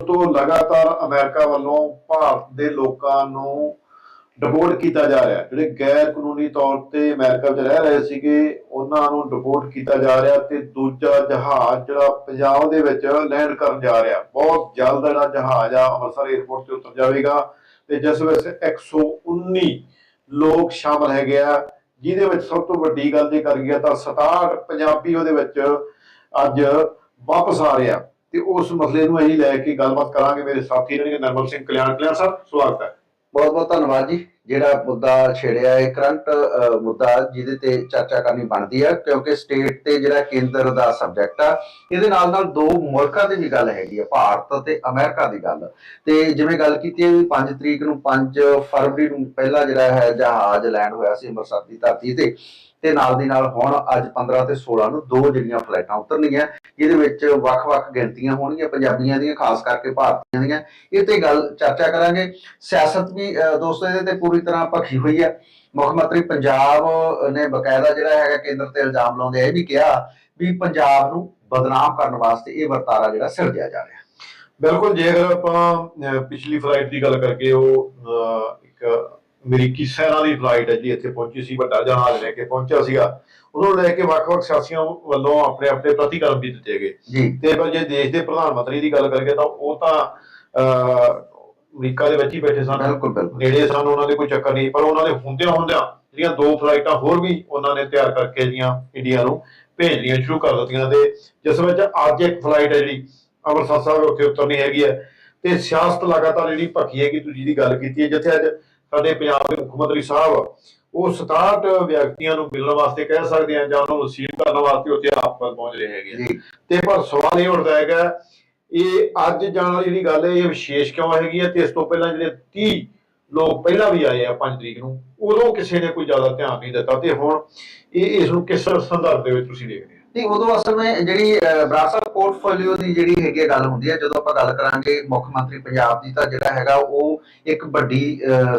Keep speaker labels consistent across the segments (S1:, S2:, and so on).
S1: ਤੋਂ ਲਗਾਤਾਰ ਅਮਰੀਕਾ ਵੱਲੋਂ ਭਾਰਤ ਦੇ ਲੋਕਾਂ ਨੂੰ ਡਿਪੋਰਟ ਕੀਤਾ ਜਾ ਰਿਹਾ ਜਿਹੜੇ ਗੈਰ ਕਾਨੂੰਨੀ ਤੌਰ ਤੇ ਅਮਰੀਕਾ ਵਿੱਚ ਰਹਿ ਰਹੇ ਸੀਗੇ, ਉਹਨਾਂ ਨੂੰ ਡਿਪੋਰਟ ਕੀਤਾ ਜਾ ਰਿਹਾ ਤੇ ਦੂਜਾ ਜਹਾਜ਼ ਜਿਹੜਾ ਪੰਜਾਬ ਦੇ ਵਿੱਚ ਲੈਂਡ ਕਰਨ ਜਾ ਰਿਹਾ। ਬਹੁਤ ਜਲਦ ਜਿਹੜਾ ਜਹਾਜ਼ ਆ ਅੰਮ੍ਰਿਤਸਰ 에ਅਰਪੋਰਟ ਤੇ ਉਤਰ ਜਾਵੇਗਾ ਤੇ ਜਿਸ ਵਿੱਚ 119 ਲੋਕ ਸ਼ਾਮਲ ਹੈਗੇ ਆ। ਜਿਹਦੇ ਵਿੱਚ ਸਭ ਤੋਂ ਵੱਡੀ ਗੱਲ ਜੇ ਕਰ ਗਿਆ ਤਾਂ 67 ਪੰਜਾਬੀ ਉਹਦੇ ਵਿੱਚ ਅੱਜ ਵਾਪਸ ਆ ਰਿਹਾ ਤੇ ਉਸ ਮਸਲੇ ਨੂੰ ਅਸੀਂ ਲੈ ਕੇ ਗੱਲਬਾਤ ਕਰਾਂਗੇ ਮੇਰੇ ਸਾਥੀ ਨੇ ਨਰਮਲ ਸਿੰਘ ਕਲਿਆਣ ਕਲਿਆਣ ਸਾਹਿਬ ਸਵਾਗਤ ਹੈ।
S2: ਬਹੁਤ ਬਹੁਤ ਧੰਨਵਾਦ ਜੀ। ਜਿਹੜਾ ਮੁੱਦਾ ਛੇੜਿਆ ਹੈ, ਕਰੰਟ ਮੁੱਦਾ ਜਿਹਦੇ ਤੇ ਚਰਚਾ ਕਰਨੀ ਬਣਦੀ ਹੈ, ਕਿਉਂਕਿ ਸਟੇਟ ਤੇ ਜਿਹੜਾ ਕੇਂਦਰ ਦਾ ਸਬਜੈਕਟ ਆ, ਇਹਦੇ ਨਾਲ ਨਾਲ ਦੋ ਮੁਲਕਾਂ ਦੀ ਵੀ ਗੱਲ ਹੈਗੀ ਆ, ਭਾਰਤ ਤੇ ਅਮਰੀਕਾ ਦੀ ਗੱਲ। ਤੇ ਜਿਵੇਂ ਗੱਲ ਕੀਤੀ ਹੈ ਵੀ 5 ਤਰੀਕ ਨੂੰ 5 ਫਰਵਰੀ ਨੂੰ ਪਹਿਲਾ ਜਿਹੜਾ ਹੈ ਜਹਾਜ਼ ਲੈਂਡ ਹੋਇਆ ਸੀ ਅੰਮ੍ਰਿਤਸਰ ਦੀ ਧਰਤੀ ਤੇ ਤੇ ਨਾਲ ਦੀ ਨਾਲ ਹੁਣ ਅੱਜ 15 ਤੇ 16 ਨੂੰ ਦੋ ਜਿਹੜੀਆਂ ਫਲਾਈਟਾਂ ਉਤਰਨਗੀਆਂ, ਜਿਹਦੇ ਵਿੱਚ ਵੱਖ-ਵੱਖ ਗਿਣਤੀਆਂ ਹੋਣਗੀਆਂ, ਪੰਜਾਬੀਆਂ ਦੀਆਂ, ਖਾਸ ਕਰਕੇ ਭਾਰਤੀਆਂ ਦੀਆਂ। ਇਹ ਤੇ ਗੱਲ ਚਰਚਾ ਕਰਾਂਗੇ। ਸਿਆਸਤ ਵੀ ਦੋਸਤੋ, ਇਹਦੇ ਤੇ ਪੂਰੀ ਤਰ੍ਹਾਂ ਭਖੀ ਹੋਈ ਹੈ। ਮੁੱਖ ਮੰਤਰੀ ਪੰਜਾਬ ਨੇ ਬਕਾਇਦਾ ਜਿਹੜਾ ਹੈਗਾ ਕੇਂਦਰ ਤੇ ਇਲਜ਼ਾਮ ਲਾਉਂਦੇ ਇਹ ਵੀ ਕਿਹਾ ਵੀ ਪੰਜਾਬ ਨੂੰ ਬਦਨਾਮ ਕਰਨ ਵਾਸਤੇ ਇਹ ਵਰਤਾਰਾ ਜਿਹੜਾ ਸਿਰਜਿਆ ਜਾ ਰਿਹਾ।
S1: ਬਿਲਕੁਲ ਜੇ ਅਗਰ ਆਪਾਂ ਪਿਛਲੀ ਫਲਾਈਟ ਦੀ ਗੱਲ ਕਰਕੇ ਉਹ ਇੱਕ ਅਮਰੀਕੀ ਸੈਨਾ ਦੀ ਫਲਾਈਟ ਹੈ ਜੀ ਇੱਥੇ ਪਹੁੰਚੀ ਸੀ ਵੱਡਾ ਜਹਾਜ਼ ਲੈ ਕੇ ਪਹੁੰਚਿਆ ਸੀਗਾ। ਉਹਨੂੰ ਲੈ ਕੇ ਵੱਖ-ਵੱਖ ਸਿਆਸੀਆਂ ਵੱਲੋਂ ਆਪਣੇ ਆਪਣੇ ਪ੍ਰਤੀਕਰਮ ਵੀ ਦਿੱਤੇ ਗਏ। ਤੇ ਪਰ ਜੇ ਦੇਸ਼ ਦੇ ਪ੍ਰਧਾਨ ਮੰਤਰੀ ਦੀ ਗੱਲ ਕਰੀਏ ਤਾਂ ਉਹ ਤਾਂ ਅਮਰੀਕਾ ਦੇ ਵਿੱਚ ਹੀ ਬੈਠੇ ਸਨ।
S2: ਬਿਲਕੁਲ ਬਿਲਕੁਲ।
S1: ਨੇੜੇ ਸਨ ਉਹਨਾਂ ਦੇ ਕੋਈ ਚੱਕਰ ਨਹੀਂ। ਪਰ ਉਹਨਾਂ ਦੇ ਹੁੰਦਿਆਂ ਹੁੰਦਿਆਂ ਜਿਹੜੀਆਂ ਦੋ ਫਲਾਈਟਾਂ ਹੋਰ ਵੀ ਉਹਨਾਂ ਨੇ ਤਿਆਰ ਕਰਕੇ ਜਿਹੜੀਆਂ ਇੰਡੀਆ ਨੂੰ ਭੇਜਣੀਆਂ ਸ਼ੁਰੂ ਕਰ ਦਿੱਤੀਆਂ ਤੇ ਜਿਸ ਵਿੱਚ ਅੱਜ ਇੱਕ ਫਲਾਈਟ ਹੈ ਜਿਹੜੀ ਅੰਮ੍ਰਿਤਸਰ ਸਾਹਿਬ ਉੱਥੇ ਉਤਰਨੀ ਹੈਗੀ ਹੈ। ਤੇ ਸਿਆਸਤ ਲਗਾਤਾਰ ਜਿਹੜੀ ਭੱਖੀ ਹੈਗੀ ਤੁਸੀਂ ਜਿਹਦੀ ਗੱਲ ਕੀਤੀ ਹੈ ਜਿੱਥੇ ਅੱਜ ਸਾਡੇ ਪੰਜਾਬ ਦੇ ਮੁੱਖ ਮੰਤਰੀ ਸਾਹਿਬ ਉਹ 67 ਵਿਅਕਤੀਆਂ ਨੂੰ ਮਿਲਣ ਵਾਸਤੇ ਕਹਿ ਸਕਦੇ ਆ ਜਾਂ ਉਹਨਾਂ ਰਿਸੀਵ ਕਰਨ ਵਾਸਤੇ ਉੱਥੇ ਆਪ ਪਹੁੰਚ ਰਹੇ ਹੈਗੇ ਤੇ ਪਰ ਸਵਾਲ ਇਹ ਉੱਠਦਾ ਹੈਗਾ ਇਹ ਅੱਜ ਜਾਣ ਵਾਲੀ ਜਿਹੜੀ ਗੱਲ ਹੈ ਇਹ ਵਿਸ਼ੇਸ਼ ਕਿਉਂ ਹੈਗੀ ਹੈ? ਤੇ ਇਸ ਤੋਂ ਪਹਿਲਾਂ ਜਿਹੜੇ 30 ਲੋਕ ਪਹਿਲਾਂ ਵੀ ਆਏ ਆ 5 ਤਰੀਕ ਨੂੰ ਉਦੋਂ ਕਿਸੇ ਨੇ ਕੋਈ ਜ਼ਿਆਦਾ ਧਿਆਨ ਨਹੀਂ ਦਿੱਤਾ। ਤੇ ਹੁਣ ਇਹ ਇਸ ਨੂੰ ਕਿਸ ਸੰਦਰਭ ਦੇ ਵਿੱਚ ਤੁਸੀਂ ਦੇਖਦੇ
S2: ਨਹੀਂ ਉਦੋਂ ਅਸਲ ਵਿੱਚ ਜਿਹੜੀ ਬਰਾਸਾ ਪੋਰਟਫੋਲੀਓ ਦੀ ਜਿਹੜੀ ਹੈਗੀ ਗੱਲ ਹੁੰਦੀ ਹੈ ਜਦੋਂ ਆਪਾਂ ਗੱਲ ਕਰਾਂਗੇ ਮੁੱਖ ਮੰਤਰੀ ਪੰਜਾਬ ਦੀ ਤਾਂ ਜਿਹੜਾ ਹੈਗਾ ਉਹ ਇੱਕ ਵੱਡੀ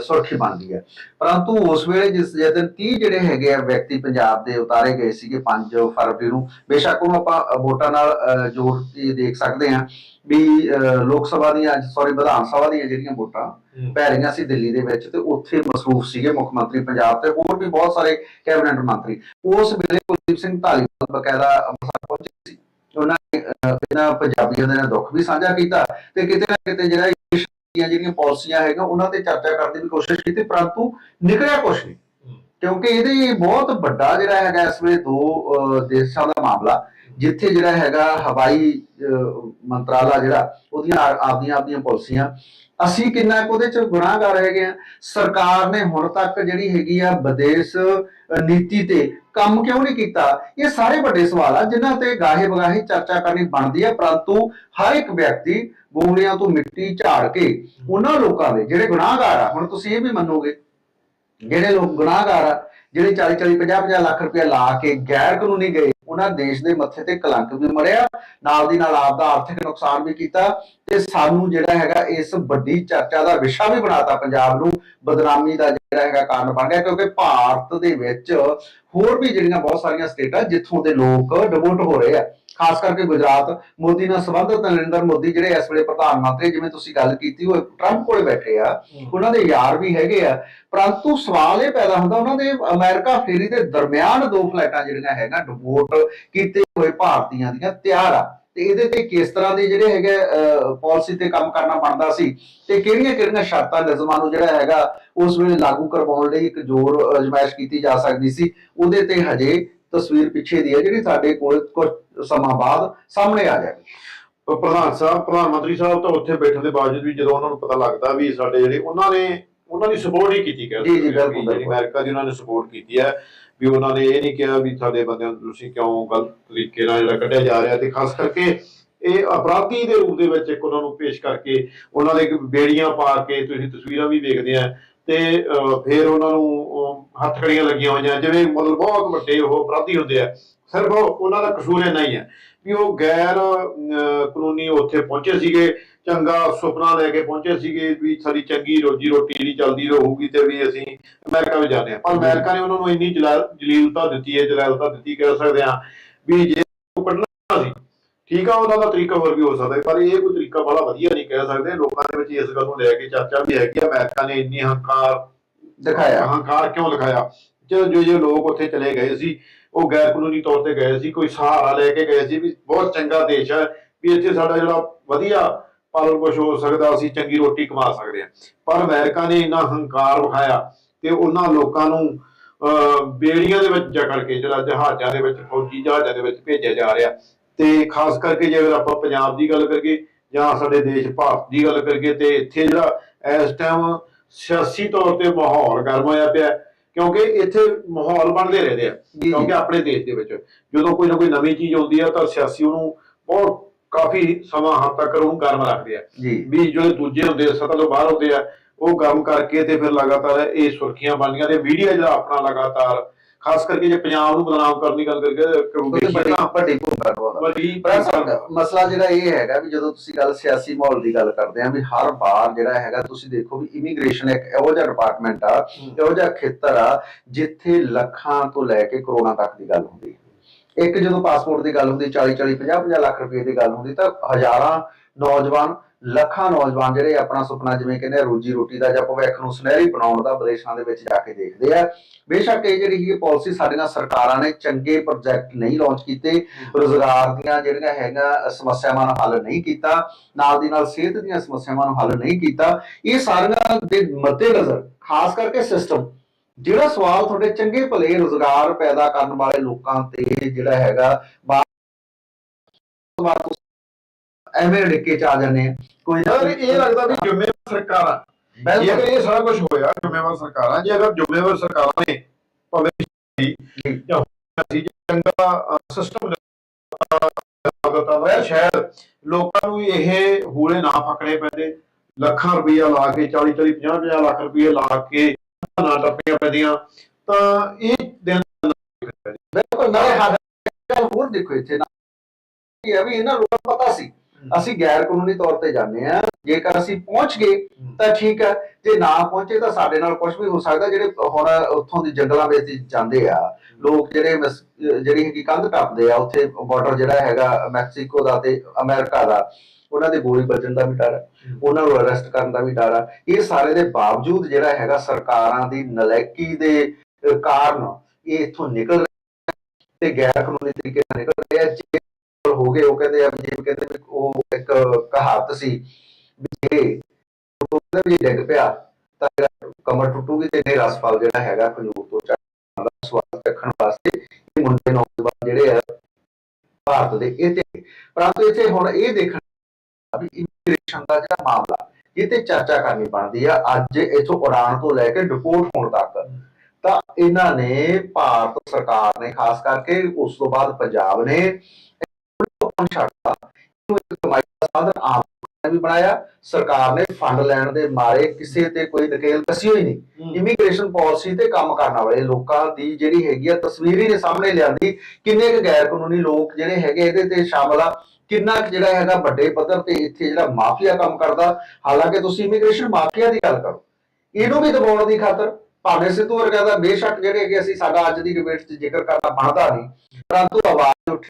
S2: ਸੁਰਖੀ ਬਣਦੀ ਹੈ ਪਰੰਤੂ ਉਸ ਵੇਲੇ ਜਿਸ ਜਿਸ ਦਿਨ 30 ਜਿਹੜੇ ਹੈਗੇ ਆ ਵਿਅਕਤੀ ਪੰਜਾਬ ਦੇ ਉਤਾਰੇ ਗਏ ਸੀਗੇ 5 ਫਰਵਰੀ ਨੂੰ ਬੇਸ਼ੱਕ ਉਹ ਆਪਾਂ ਵੋਟਾਂ ਨਾਲ ਅ, ਜੋੜ ਕੇ ਦੇਖ ਸਕਦੇ ਹਾਂ ਵੀ ਅ, ਲੋਕ ਸਭਾ ਦੀਆਂ ਸੌਰੀ ਵਿਧਾਨ ਸਭਾ ਦੀਆਂ ਜਿਹੜੀਆਂ ਵੋਟਾਂ ਪੈ ਰਹੀਆਂ ਸੀ ਦਿੱਲੀ ਦੇ ਵਿੱਚ ਤੇ ਉੱਥੇ ਮਸਰੂਫ ਸੀਗੇ ਮੁੱਖ ਮੰਤਰੀ ਪੰਜਾਬ ਤੇ ਹੋਰ ਵੀ ਬਹੁਤ ਸਾਰੇ ਕੈਬਨਿਟ ਮੰਤਰੀ। ਉਸ ਵੇਲੇ ਕੁਲਦੀਪ ਸਿੰਘ ਧਾਲੀਵਾਲ ਬਕਾਇਦਾ ਅੰਮ੍ਰਿਤਸਰ ਪਹੁੰਚੇ ਸੀ। ਉਹਨਾਂ ਨੇ ਇਹਨਾਂ ਪੰਜਾਬੀਆਂ ਦੇ ਨਾਲ ਦੁੱਖ ਵੀ ਸਾਂਝਾ ਕੀਤਾ ਤੇ ਕਿਤੇ ਨਾ ਕਿਤੇ ਜਿਹੜਾ ਦੀਆਂ ਜਿਹੜੀਆਂ ਪਾਲਿਸੀਆਂ ਹੈਗੀਆਂ ਉਹਨਾਂ ਤੇ ਚਰਚਾ ਕਰਨ ਦੀ ਵੀ ਕੋਸ਼ਿਸ਼ ਕੀਤੀ ਪਰੰਤੂ ਨਿਕਲਿਆ ਕੁਛ ਨਹੀਂ। ਕਿਉਂਕਿ ਇਹਦੇ ਬਹੁਤ ਵੱਡਾ ਜਿਹੜਾ ਹੈਗਾ ਇਸ ਵੇਲੇ ਦੋ ਦੇਸ਼ਾਂ ਦਾ ਮਾਮਲਾ ਜਿੱਥੇ ਜਿਹੜਾ ਹੈਗਾ ਹਵਾਈ ਮੰਤਰਾਲਾ ਜਿਹੜਾ ਉਹਦੀਆਂ ਆਪਦੀਆਂ ਆਪਦੀਆਂ ਪਾਲਿਸੀਆਂ ਅਸੀਂ ਕਿੰਨਾ ਕੁ ਉਹਦੇ ਚ ਗੁਨਾਹਗਾਰ ਹੈਗੇ ਆ। ਸਰਕਾਰ ਨੇ ਹੁਣ ਤੱਕ ਜਿਹੜੀ ਹੈਗੀ ਆ ਵਿਦੇਸ਼ ਨੀਤੀ ਤੇ ਕੰਮ ਕਿਉਂ ਨਹੀਂ ਕੀਤਾ? ਇਹ ਸਾਰੇ ਵੱਡੇ ਸਵਾਲ ਆ, ਜਿਨ੍ਹਾਂ ਤੇ ਗਾਹੇ ਬਗਾਹੇ ਚਰਚਾ ਕਰਨੀ ਬਣਦੀ ਹੈ ਪਰੰਤੂ ਹਰ ਇੱਕ ਵਿਅਕਤੀ ਗੋਲੀਆਂ ਤੋਂ ਮਿੱਟੀ ਝਾੜ ਕੇ ਉਹਨਾਂ ਲੋਕਾਂ ਦੇ ਜਿਹੜੇ ਗੁਨਾਹਗਾਰ ਆ, ਹੁਣ ਤੁਸੀਂ ਇਹ ਵੀ ਮੰਨੋਗੇ, ਜਿਹੜੇ ਲੋਕ ਗੁਨਾਹਗਾਰ ਆ, ਜਿਹੜੇ 40 40 50 50 ਲੱਖ ਰੁਪਏ ਲਾ ਕੇ ਗੈਰ ਕਾਨੂੰਨੀ ਗਏ ਉਹਨਾਂ ਦੇਸ਼ ਦੇ ਮੱਥੇ ਤੇ ਕਲੰਕ ਵੀ ਮੜਿਆ, ਨਾਲ ਦੀ ਨਾਲ ਆਪ ਦਾ ਆਰਥਿਕ ਨੁਕਸਾਨ ਵੀ ਕੀਤਾ ਤੇ ਸਾਨੂੰ ਜਿਹੜਾ ਹੈਗਾ ਇਸ ਵੱਡੀ ਚਰਚਾ ਦਾ ਵਿਸ਼ਾ ਵੀ ਬਣਾਤਾ ਪੰਜਾਬ ਨੂੰ, ਬਦਨਾਮੀ ਦਾ ਜਿਹੜਾ ਹੈਗਾ ਕਾਰਨ ਬਣ ਗਿਆ ਕਿਉਂਕਿ ਭਾਰਤ ਦੇ ਵਿੱਚ ਹੋਰ ਵੀ ਜਿਹੜੀਆਂ ਬਹੁਤ ਸਾਰੀਆਂ ਸਟੇਟਾਂ ਜਿੱਥੋਂ ਦੇ ਲੋਕ ਡਿਵੋਟ ਹੋ ਰਹੇ ਆ ਖਾਸ ਕਰਕੇ ਗੁਜਰਾਤ ਮੋਦੀ ਨਾਲ ਸੰਬੰਧਿਤ ਨਰਿੰਦਰ ਮੋਦੀ ਜਿਹੜੇ ਇਸ ਵੇਲੇ ਪ੍ਰਧਾਨ ਮੰਤਰੀ ਜਿਵੇਂ ਤੁਸੀਂ ਗੱਲ ਕੀਤੀ ਉਹ ਟਰੰਪ ਕੋਲੇ ਬੈਠੇ ਆ। ਉਹਨਾਂ ਦੇ ਯਾਰ ਵੀ ਹੈਗੇ ਆ। ਪਰੰਤੂ ਸਵਾਲ ਇਹ ਪੈਦਾ ਹੁੰਦਾ ਉਹਨਾਂ ਦੇ ਅਮਰੀਕਾ ਫੇਰੀ ਦੇ ਦਰਮਿਆਨ ਦੋ ਫਲਾਈਟਾਂ ਜਿਹੜੀਆਂ ਹੈਗਾ ਡਿਪੋਰਟ ਕੀਤੇ ਹੋਏ ਭਾਰਤੀਆਂ ਦੀਆਂ ਤਿਆਰ ਆ। ਤੇ ਇਹਦੇ ਤੇ ਕਿਸ ਤਰ੍ਹਾਂ ਦੇ ਜਿਹੜੇ ਹੈਗੇ ਪਾਲਿਸੀ ਤੇ ਕੰਮ ਕਰਨਾ ਬਣਦਾ ਸੀ ਤੇ ਕਿਹੜੀਆਂ ਕਿਹੜੀਆਂ ਸ਼ਰਤਾਂ ਨਿਯਮਾਂ ਨੂੰ ਜਿਹੜਾ ਹੈਗਾ ਉਸ ਵੇਲੇ ਲਾਗੂ ਕਰਵਾਉਣ ਲਈ ਇੱਕ ਜ਼ੋਰ ਅਜਮਾਇਸ਼ ਕੀਤੀ ਜਾ ਸਕਦੀ ਸੀ ਉਹਦੇ ਤੇ ਹਜੇ ਤਸਵੀਰ ਪਿੱਛੇ ਦੀ ਹੈ ਜਿਹੜੀ ਸਾਡੇ ਕੋਲ ਕੁਝ ਸਮਾਂ ਬਾਅਦ ਸਾਹਮਣੇ ਆ ਜਾਏਗੀ
S1: ਪਰ ਪ੍ਰਧਾਨ ਸਾਹਿਬ ਪ੍ਰਧਾਨ ਮੰਤਰੀ ਸਾਹਿਬ ਤਾਂ ਉੱਥੇ ਬੈਠਣ ਦੇ ਬਾਵਜੂਦ ਵੀ ਜਦੋਂ ਉਹਨਾਂ ਨੂੰ ਪਤਾ ਲੱਗਦਾ ਵੀ ਸਾਡੇ ਜਿਹੜੇ ਉਹਨਾਂ ਨੇ ਉਹਨਾਂ ਦੀ ਸਪੋਰਟ ਹੀ ਕੀਤੀ ਕਹਿ
S2: ਜੀ, ਜੀ, ਬਿਲਕੁਲ।
S1: ਅਮਰੀਕਾ ਦੀ ਉਹਨਾਂ ਨੇ ਸਪੋਰਟ ਕੀਤੀ ਹੈ ਵੀ ਉਹਨਾਂ ਨੇ ਇਹ ਨਹੀਂ ਕਿਹਾ ਵੀ ਸਾਡੇ ਬੰਦਿਆਂ ਨੂੰ ਤੁਸੀਂ ਕਿਉਂ ਗਲਤ ਤਰੀਕੇ ਨਾਲ ਜਿਹੜਾ ਕੱਢਿਆ ਜਾ ਰਿਹਾ ਤੇ ਖਾਸ ਕਰਕੇ ਇਹ ਅਪਰਾਧੀ ਦੇ ਰੂਪ ਦੇ ਵਿੱਚ ਇੱਕ ਉਹਨਾਂ ਨੂੰ ਪੇਸ਼ ਕਰਕੇ ਉਹਨਾਂ ਦੇ ਬੇੜੀਆਂ ਪਾ ਕੇ ਤੁਸੀਂ ਤਸਵੀਰਾਂ ਵੀ ਵੇਖਦੇ ਆ ਤੇ ਫਿਰ ਉਹਨਾਂ ਨੂੰ ਅਹ, ਹੱਥਕੜੀਆਂ ਲੱਗੀਆਂ ਹੋਈਆਂ ਜਿਵੇਂ ਮਤਲਬ ਬਹੁਤ ਵੱਡੇ ਉਹ ਅਪਰਾਧੀ ਹੁੰਦੇ ਆ। ਸਿਰਫ ਉਹ- ਉਹਨਾਂ ਦਾ ਕਸੂਰ ਇੰਨਾ ਹੀ ਹੈ ਵੀ ਉਹ ਗੈਰ ਕਾਨੂੰਨੀ ਉੱਥੇ ਪਹੁੰਚੇ ਸੀਗੇ ਚੰਗਾ ਸੁਪਨਾ ਲੈ ਕੇ ਪਹੁੰਚੇ ਸੀਗੇ ਵੀ ਸਾਡੀ ਚੰਗੀ ਰੋਜੀ ਰੋਟੀ ਜਿਹੜੀ ਚੱਲਦੀ ਰਹੂਗੀ ਤੇ ਵੀ ਅਸੀਂ ਅਮਰੀਕਾ ਵਿੱਚ ਜਾਂਦੇ ਹਾਂ। ਪਰ ਅਮਰੀਕਾ ਨੇ ਉਹਨਾਂ ਨੂੰ ਇੰਨੀ ਜਲਾ- ਜਲੀਲਤਾ ਦਿੱਤੀ ਹੈ ਜਲਾਲਤਾ ਦਿੱਤੀ ਕਹਿ ਸਕਦੇ ਹਾਂ ਵੀ ਜੇ ਠੀਕ ਆ ਉਹਨਾਂ ਦਾ ਤਰੀਕਾ ਹੋਰ ਵੀ ਹੋ ਸਕਦਾ ਪਰ ਇਹ ਕੋਈ ਤਰੀਕਾ ਬੜਾ ਵਧੀਆ ਨਹੀਂ ਕਹਿ ਸਕਦੇ। ਲੋਕਾਂ ਦੇ ਵਿੱਚ ਇਸ ਗੱਲ ਨੂੰ ਲੈ ਕੇ ਚਰਚਾ ਵੀ ਹੈਗੀ ਆ ਅਮਰੀਕਾ ਨੇ ਇੰਨੀ ਹੰਕਾਰ
S2: ਦਿਖਾਇਆ।
S1: ਹੰਕਾਰ ਕਿਉਂ ਲਿਖਾਇਆ? ਜੋ ਜੋ ਜੋ ਲੋਕ ਉੱਥੇ ਚਲੇ ਗਏ ਸੀ ਉਹ ਗੈਰ ਕਾਨੂੰਨੀ ਤੌਰ ਤੇ ਗਏ ਸੀ ਕੋਈ ਸਹਾਰਾ ਲੈ ਕੇ ਗਏ ਸੀ ਵੀ ਬਹੁਤ ਚੰਗਾ ਦੇਸ਼ ਹੈ ਵੀ ਇੱਥੇ ਸਾਡਾ ਜਿਹੜਾ ਵਧੀਆ ਪਾਲਣ ਪੋਸ਼ ਹੋ ਸਕਦਾ ਅਸੀਂ ਚੰਗੀ ਰੋਟੀ ਕਮਾ ਸਕਦੇ ਹਾਂ। ਪਰ ਅਮਰੀਕਾ ਨੇ ਇੰਨਾ ਹੰਕਾਰ ਵਿਖਾਇਆ ਤੇ ਉਹਨਾਂ ਲੋਕਾਂ ਨੂੰ ਬੇੜੀਆਂ ਦੇ ਵਿੱਚ ਜਕੜ ਕੇ ਜਿਹੜਾ ਜਹਾਜ਼ਾਂ ਦੇ ਵਿੱਚ ਫੌਜੀ ਜਹਾਜ਼ਾਂ ਦੇ ਵਿੱਚ ਭੇਜਿਆ ਜਾ ਰਿਹਾ। ਤੇ ਖਾਸ ਕਰਕੇ ਜੇ ਅਗਰ ਆਪਾਂ ਪੰਜਾਬ ਦੀ ਗੱਲ ਕਰੀਏ ਜਾਂ ਸਾਡੇ ਦੇਸ਼ ਭਾਰਤ ਦੀ ਗੱਲ ਕਰੀਏ ਤੇ ਇੱਥੇ ਜਿਹੜਾ ਇਸ ਟਾਈਮ ਸਿਆਸੀ ਤੌਰ ਤੇ ਮਾਹੌਲ ਗਰਮ ਹੋਇਆ ਪਿਆ ਕਿਉਂਕਿ ਇੱਥੇ ਮਾਹੌਲ ਬਣਦੇ ਰਹਿੰਦੇ ਆ ਕਿਉਂਕਿ ਆਪਣੇ ਦੇਸ਼ ਦੇ ਵਿੱਚ ਜਦੋਂ ਕੋਈ ਨਾ ਕੋਈ ਨਵੀਂ ਚੀਜ਼ ਆਉਂਦੀ ਆ ਤਾਂ ਸਿਆਸੀ ਉਹਨੂੰ ਬਹੁਤ ਕਾਫੀ ਸਮਾਂ ਹੱਦ ਤੱਕ ਉਹਨੂੰ ਗਰਮ ਰੱਖਦੇ ਆ। ਵੀ ਜਿਹੜੇ ਦੂਜੇ ਹੁੰਦੇ ਆ ਸਤਾ ਤੋਂ ਬਾਹਰ ਹੁੰਦੇ ਆ ਉਹ ਗਰਮ ਕਰਕੇ ਤੇ ਫਿਰ ਲਗਾਤਾਰ ਇਹ ਸੁਰਖੀਆਂ ਬਣਦੀਆਂ ਤੇ ਮੀਡੀਆ ਜਿਹੜਾ ਆਪਣਾ ਲਗਾਤਾਰ ਖਾਸ ਕਰਕੇ ਜੇ ਪੰਜਾਬ ਨੂੰ ਬਦਨਾਮ ਕਰਨ ਦੀ ਗੱਲ ਕਰਕੇ ਕਿਉਂਕਿ
S2: ਬੜੀ ਵੱਡੀ ਭੂਮਿਕਾ ਨਿਭਾਉਂਦਾ। ਮਸਲਾ ਜਿਹੜਾ ਇਹ ਹੈਗਾ ਵੀ ਜਦੋਂ ਤੁਸੀਂ ਗੱਲ ਸਿਆਸੀ ਮਾਹੌਲ ਦੀ ਗੱਲ ਕਰਦੇ ਆ ਵੀ ਹਰ ਵਾਰ ਜਿਹੜਾ ਹੈਗਾ ਤੁਸੀਂ ਦੇਖੋ ਵੀ ਇਮੀਗ੍ਰੇਸ਼ਨ ਇੱਕ ਇਹੋ ਜਿਹਾ ਡਿਪਾਰਟਮੈਂਟ ਆ ਇਹੋ ਜਿਹਾ ਖੇਤਰ ਆ ਜਿੱਥੇ ਲੱਖਾਂ ਤੋਂ ਲੈ ਕੇ ਕਰੋੜਾਂ ਤੱਕ ਦੀ ਗੱਲ ਹੁੰਦੀ ਹੈ। ਇੱਕ ਜਦੋਂ ਪਾਸਪੋਰਟ ਦੀ ਗੱਲ ਹੁੰਦੀ 40 40 50 50 ਲੱਖ ਰੁਪਏ ਦੀ ਗੱਲ ਹੁੰਦੀ ਤਾਂ ਹਜ਼ਾਰਾਂ ਨੌਜਵਾਨ ਲੱਖਾਂ ਨੌਜਵਾਨ ਜਿਹੜੇ ਆਪਣਾ ਸੁਪਨਾ ਜਿਵੇਂ ਕਹਿੰਦੇ ਰੋਜੀ ਰੋਟੀ ਦਾ ਜਾਂ ਭਵਿੱਖ ਨੂੰ ਸੁਨਹਿਰੀ ਬਣਾਉਣ ਦਾ ਵਿਦੇਸ਼ਾਂ ਦੇ ਵਿੱਚ ਜਾ ਕੇ ਦੇਖਦੇ ਆ। ਬੇਸ਼ੱਕ ਇਹ ਜਿਹੜੀ ਇਹ ਪਾਲਿਸੀ ਸਾਡੀਆਂ ਸਰਕਾਰਾਂ ਨੇ ਚੰਗੇ ਪ੍ਰੋਜੈਕਟ ਨਹੀਂ ਲਾਂਚ ਕੀਤੇ। ਰੋਜ਼ਗਾਰ ਦੀਆਂ ਜਿਹੜੀਆਂ ਹੈਗਾ ਸਮੱਸਿਆਵਾਂ ਨੂੰ ਹੱਲ ਨਹੀਂ ਕੀਤਾ, ਨਾਲ ਦੀ ਨਾਲ ਸਿਹਤ ਦੀਆਂ ਸਮੱਸਿਆਵਾਂ ਨੂੰ ਹੱਲ ਨਹੀਂ ਕੀਤਾ। ਇਹ ਸਾਰੀਆਂ ਦੇ ਮੱਦੇਨਜ਼ਰ, ਖਾਸ ਕਰਕੇ ਸਿਸਟਮ ਜਿਹੜਾ ਸਵਾਲ ਤੁਹਾਡੇ ਚੰਗੇ ਭਲੇ ਰੋਜ਼ਗਾਰ ਪੈਦਾ ਕਰਨ ਵਾਲੇ ਲੋਕਾਂ ਤੇ ਜਿਹੜਾ ਹੈਗਾ ਬਾਅਦ ਐਵੇਂ ਡਿੱਕੇ ਚ ਆ ਜਾਂਦੇ ਆ। ਕੋਈ ਨਾ
S1: ਯਾਰ ਇਹ ਲੱਗਦਾ ਵੀ ਜ਼ਿੰਮੇਵਾਰ ਸਰਕਾਰਾਂ ਜੇ ਅਗਰ ਇਹ ਸਾਰਾ ਕੁਝ ਹੋਇਆ ਜ਼ਿੰਮੇਵਾਰ ਸਰਕਾਰਾਂ ਜੇ ਅਗਰ ਜ਼ਿੰਮੇਵਾਰ ਸਰਕਾਰਾਂ ਨੇ ਭਾਵੇਂ ਜਾਂ ਸੀ ਚੰਗਾ ਸਿਸਟਮ ਦਿੱਤਾ ਹੋਇਆ ਸ਼ਾਇਦ ਲੋਕਾਂ ਨੂੰ ਇਹ ਹੂਲੇ ਨਾ ਪਕੜੇ ਪੈਂਦੇ। ਲੱਖਾਂ ਰੁਪਈਆ ਲਾ ਕੇ 40 40 50 50 ਲੱਖ ਰੁਪਏ ਲਾ ਕੇ ਨਾ ਟੱਪੀਆਂ ਪੈਂਦੀਆਂ। ਤਾਂ ਇਹ ਦਿਨ
S2: ਬਿਲਕੁਲ ਨਾਲੇ ਹੱਦ ਗੱਲ ਹੋਰ ਦੇਖੋ ਇੱਥੇ ਨਾ। ਇਹ ਵੀ ਇਹਨਾਂ ਲੋਕਾਂ ਨੂੰ ਪਤਾ ਸੀ। ਅਸੀਂ ਗੈਰ ਕਾਨੂੰਨੀ ਤੌਰ ਤੇ ਜਾਂਦੇ ਆ ਜੇਕਰ ਅਸੀਂ ਪਹੁੰਚ ਗਏ ਤਾਂ ਠੀਕ ਹੈ। ਜੇ ਨਾ ਪਹੁੰਚੇ ਤਾਂ ਸਾਡੇ ਨਾਲ ਕੁਝ ਵੀ ਹੋ ਸਕਦਾ। ਜਿਹੜੇ ਹੁਣ ਉੱਥੋਂ ਦੀ ਜੰਗਲਾਂ ਵਿੱਚ ਜਾਂਦੇ ਆ ਲੋਕ ਜਿਹੜੇ ਜਿਹੜੀ ਹੈਗੀ ਕੰਧ ਟੱਪਦੇ ਆ ਉੱਥੇ ਬਾਰਡਰ ਜਿਹੜਾ ਹੈਗਾ ਮੈਕਸੀਕੋ ਦਾ ਤੇ ਅਮਰੀਕਾ ਦਾ ਉਹਨਾਂ ਦੇ ਗੋਲੀ ਵੱਜਣ ਦਾ ਵੀ ਡਰ ਹੈ। ਉਹਨਾਂ ਨੂੰ ਅਰੈਸਟ ਕਰਨ ਦਾ ਵੀ ਡਰ ਆ ਇਹ ਸਾਰੇ ਦੇ ਬਾਵਜੂਦ ਜਿਹੜਾ ਹੈਗਾ ਸਰਕਾਰਾਂ ਦੀ ਨਲਾਇਕੀ ਦੇ ਕਾਰਨ ਇਹ ਇੱਥੋਂ ਨਿਕਲ ਰਹੇ ਤੇ ਗੈਰ ਕਾਨੂੰਨੀ ਤਰੀਕੇ ਨਾਲ ਨਿਕਲ ਰਹੇ ਜੇ ਹੋ ਗਏ, ਉਹ ਕਹਿੰਦੇ ਆ ਕਹਿੰਦੇ ਵੀ ਉਹ ਇੱਕ ਕਹਾਵਤ ਸੀ ਵੀ ਜੇ ਉਹਦਾ ਵੀ ਡਿੱਗ ਪਿਆ, ਤਾਂ ਕਮਰ ਟੁੱਟੂਗੀ ਤੇ ਇਹ ਰਸਪਾਲ ਜਿਹੜਾ ਹੈਗਾ ਖਜੂਰ ਤੋਂ ਚੜ੍ਹਨ ਦਾ ਸਵਾਦ ਰੱਖਣ ਵਾਸਤੇ ਇਹ ਮੁੰਡੇ ਨੌਜਵਾਨ ਜਿਹੜੇ ਆ ਭਾਰਤ ਦੇ ਇਹ ਤੇ ਪਰੰਤੂ ਇੱਥੇ ਹੁਣ ਇਹ ਦੇਖਣ ਵੀ ਇਮੀਗ੍ਰੇਸ਼ਨ ਦਾ ਜਿਹੜਾ ਮਾਮਲਾ, ਇਹ ਤੇ ਚਰਚਾ ਕਰਨੀ ਬਣਦੀ ਆ, ਅੱਜ ਇਥੋਂ ਉਡਾਨ ਤੋਂ ਲੈ ਕੇ ਡਿਪੋਰਟ ਹੋਣ ਤੱਕ। ਤਾਂ ਇਹਨਾਂ ਨੇ ਭਾਰਤ ਸਰਕਾਰ ਨੇ, ਖਾਸ ਕਰਕੇ ਉਸ ਤੋਂ ਬਾਅਦ ਪੰਜਾਬ ਨੇ ਲੋਕਾਂ ਨੂੰ ਛੱਡਤਾ ਇਹਨੂੰ ਇੱਕ ਕਮਾਈ ਦਾ ਸਾਧਨ ਆਮ ਲੋਕਾਂ ਨੇ ਵੀ ਬਣਾਇਆ ਸਰਕਾਰ ਨੇ ਫੰਡ ਲੈਣ ਦੇ ਮਾਰੇ ਕਿਸੇ ਤੇ ਕੋਈ ਨਕੇਲ ਕਸੀ ਹੋਈ ਨਹੀਂ। ਇਮੀਗ੍ਰੇਸ਼ਨ ਪਾਲਿਸੀ ਤੇ ਕੰਮ ਕਰਨ ਵਾਲੇ ਲੋਕਾਂ ਦੀ ਜਿਹੜੀ ਹੈਗੀ ਆ ਤਸਵੀਰ ਹੀ ਨੇ ਸਾਹਮਣੇ ਲਿਆਂਦੀ। ਕਿੰਨੇ ਕੁ ਗੈਰ ਕਾਨੂੰਨੀ ਲੋਕ ਜਿਹੜੇ ਹੈਗੇ ਇਹਦੇ ਤੇ ਸ਼ਾਮਲ ਆ ਕਿੰਨਾ ਕੁ ਜਿਹੜਾ ਹੈਗਾ ਵੱਡੇ ਪੱਧਰ ਤੇ ਇੱਥੇ ਜਿਹੜਾ ਮਾਫੀਆ ਕੰਮ ਕਰਦਾ। ਹਾਲਾਂਕਿ ਤੁਸੀਂ ਇਮੀਗ੍ਰੇਸ਼ਨ ਮਾਫੀਆ ਦੀ ਗੱਲ ਕਰੋ। ਇਹਨੂੰ ਵੀ ਦਬਾਉਣ ਦੀ ਖਾਤਰ ਭਾਵੇਂ ਸਿੱਧੂ ਵਰਗਾ ਦਾ ਬੇਸ਼ੱਕ ਜਿਹੜੇ ਅਸੀਂ ਸਾਡਾ ਅੱਜ ਦੀ ਡਿਬੇਟ 'ਚ ਜ਼ਿਕਰ ਕਰਨਾ ਬਣਦਾ ਨਹੀਂ ਪਰੰਤੂ ਆਵਾਜ਼ ਉੱਠੀ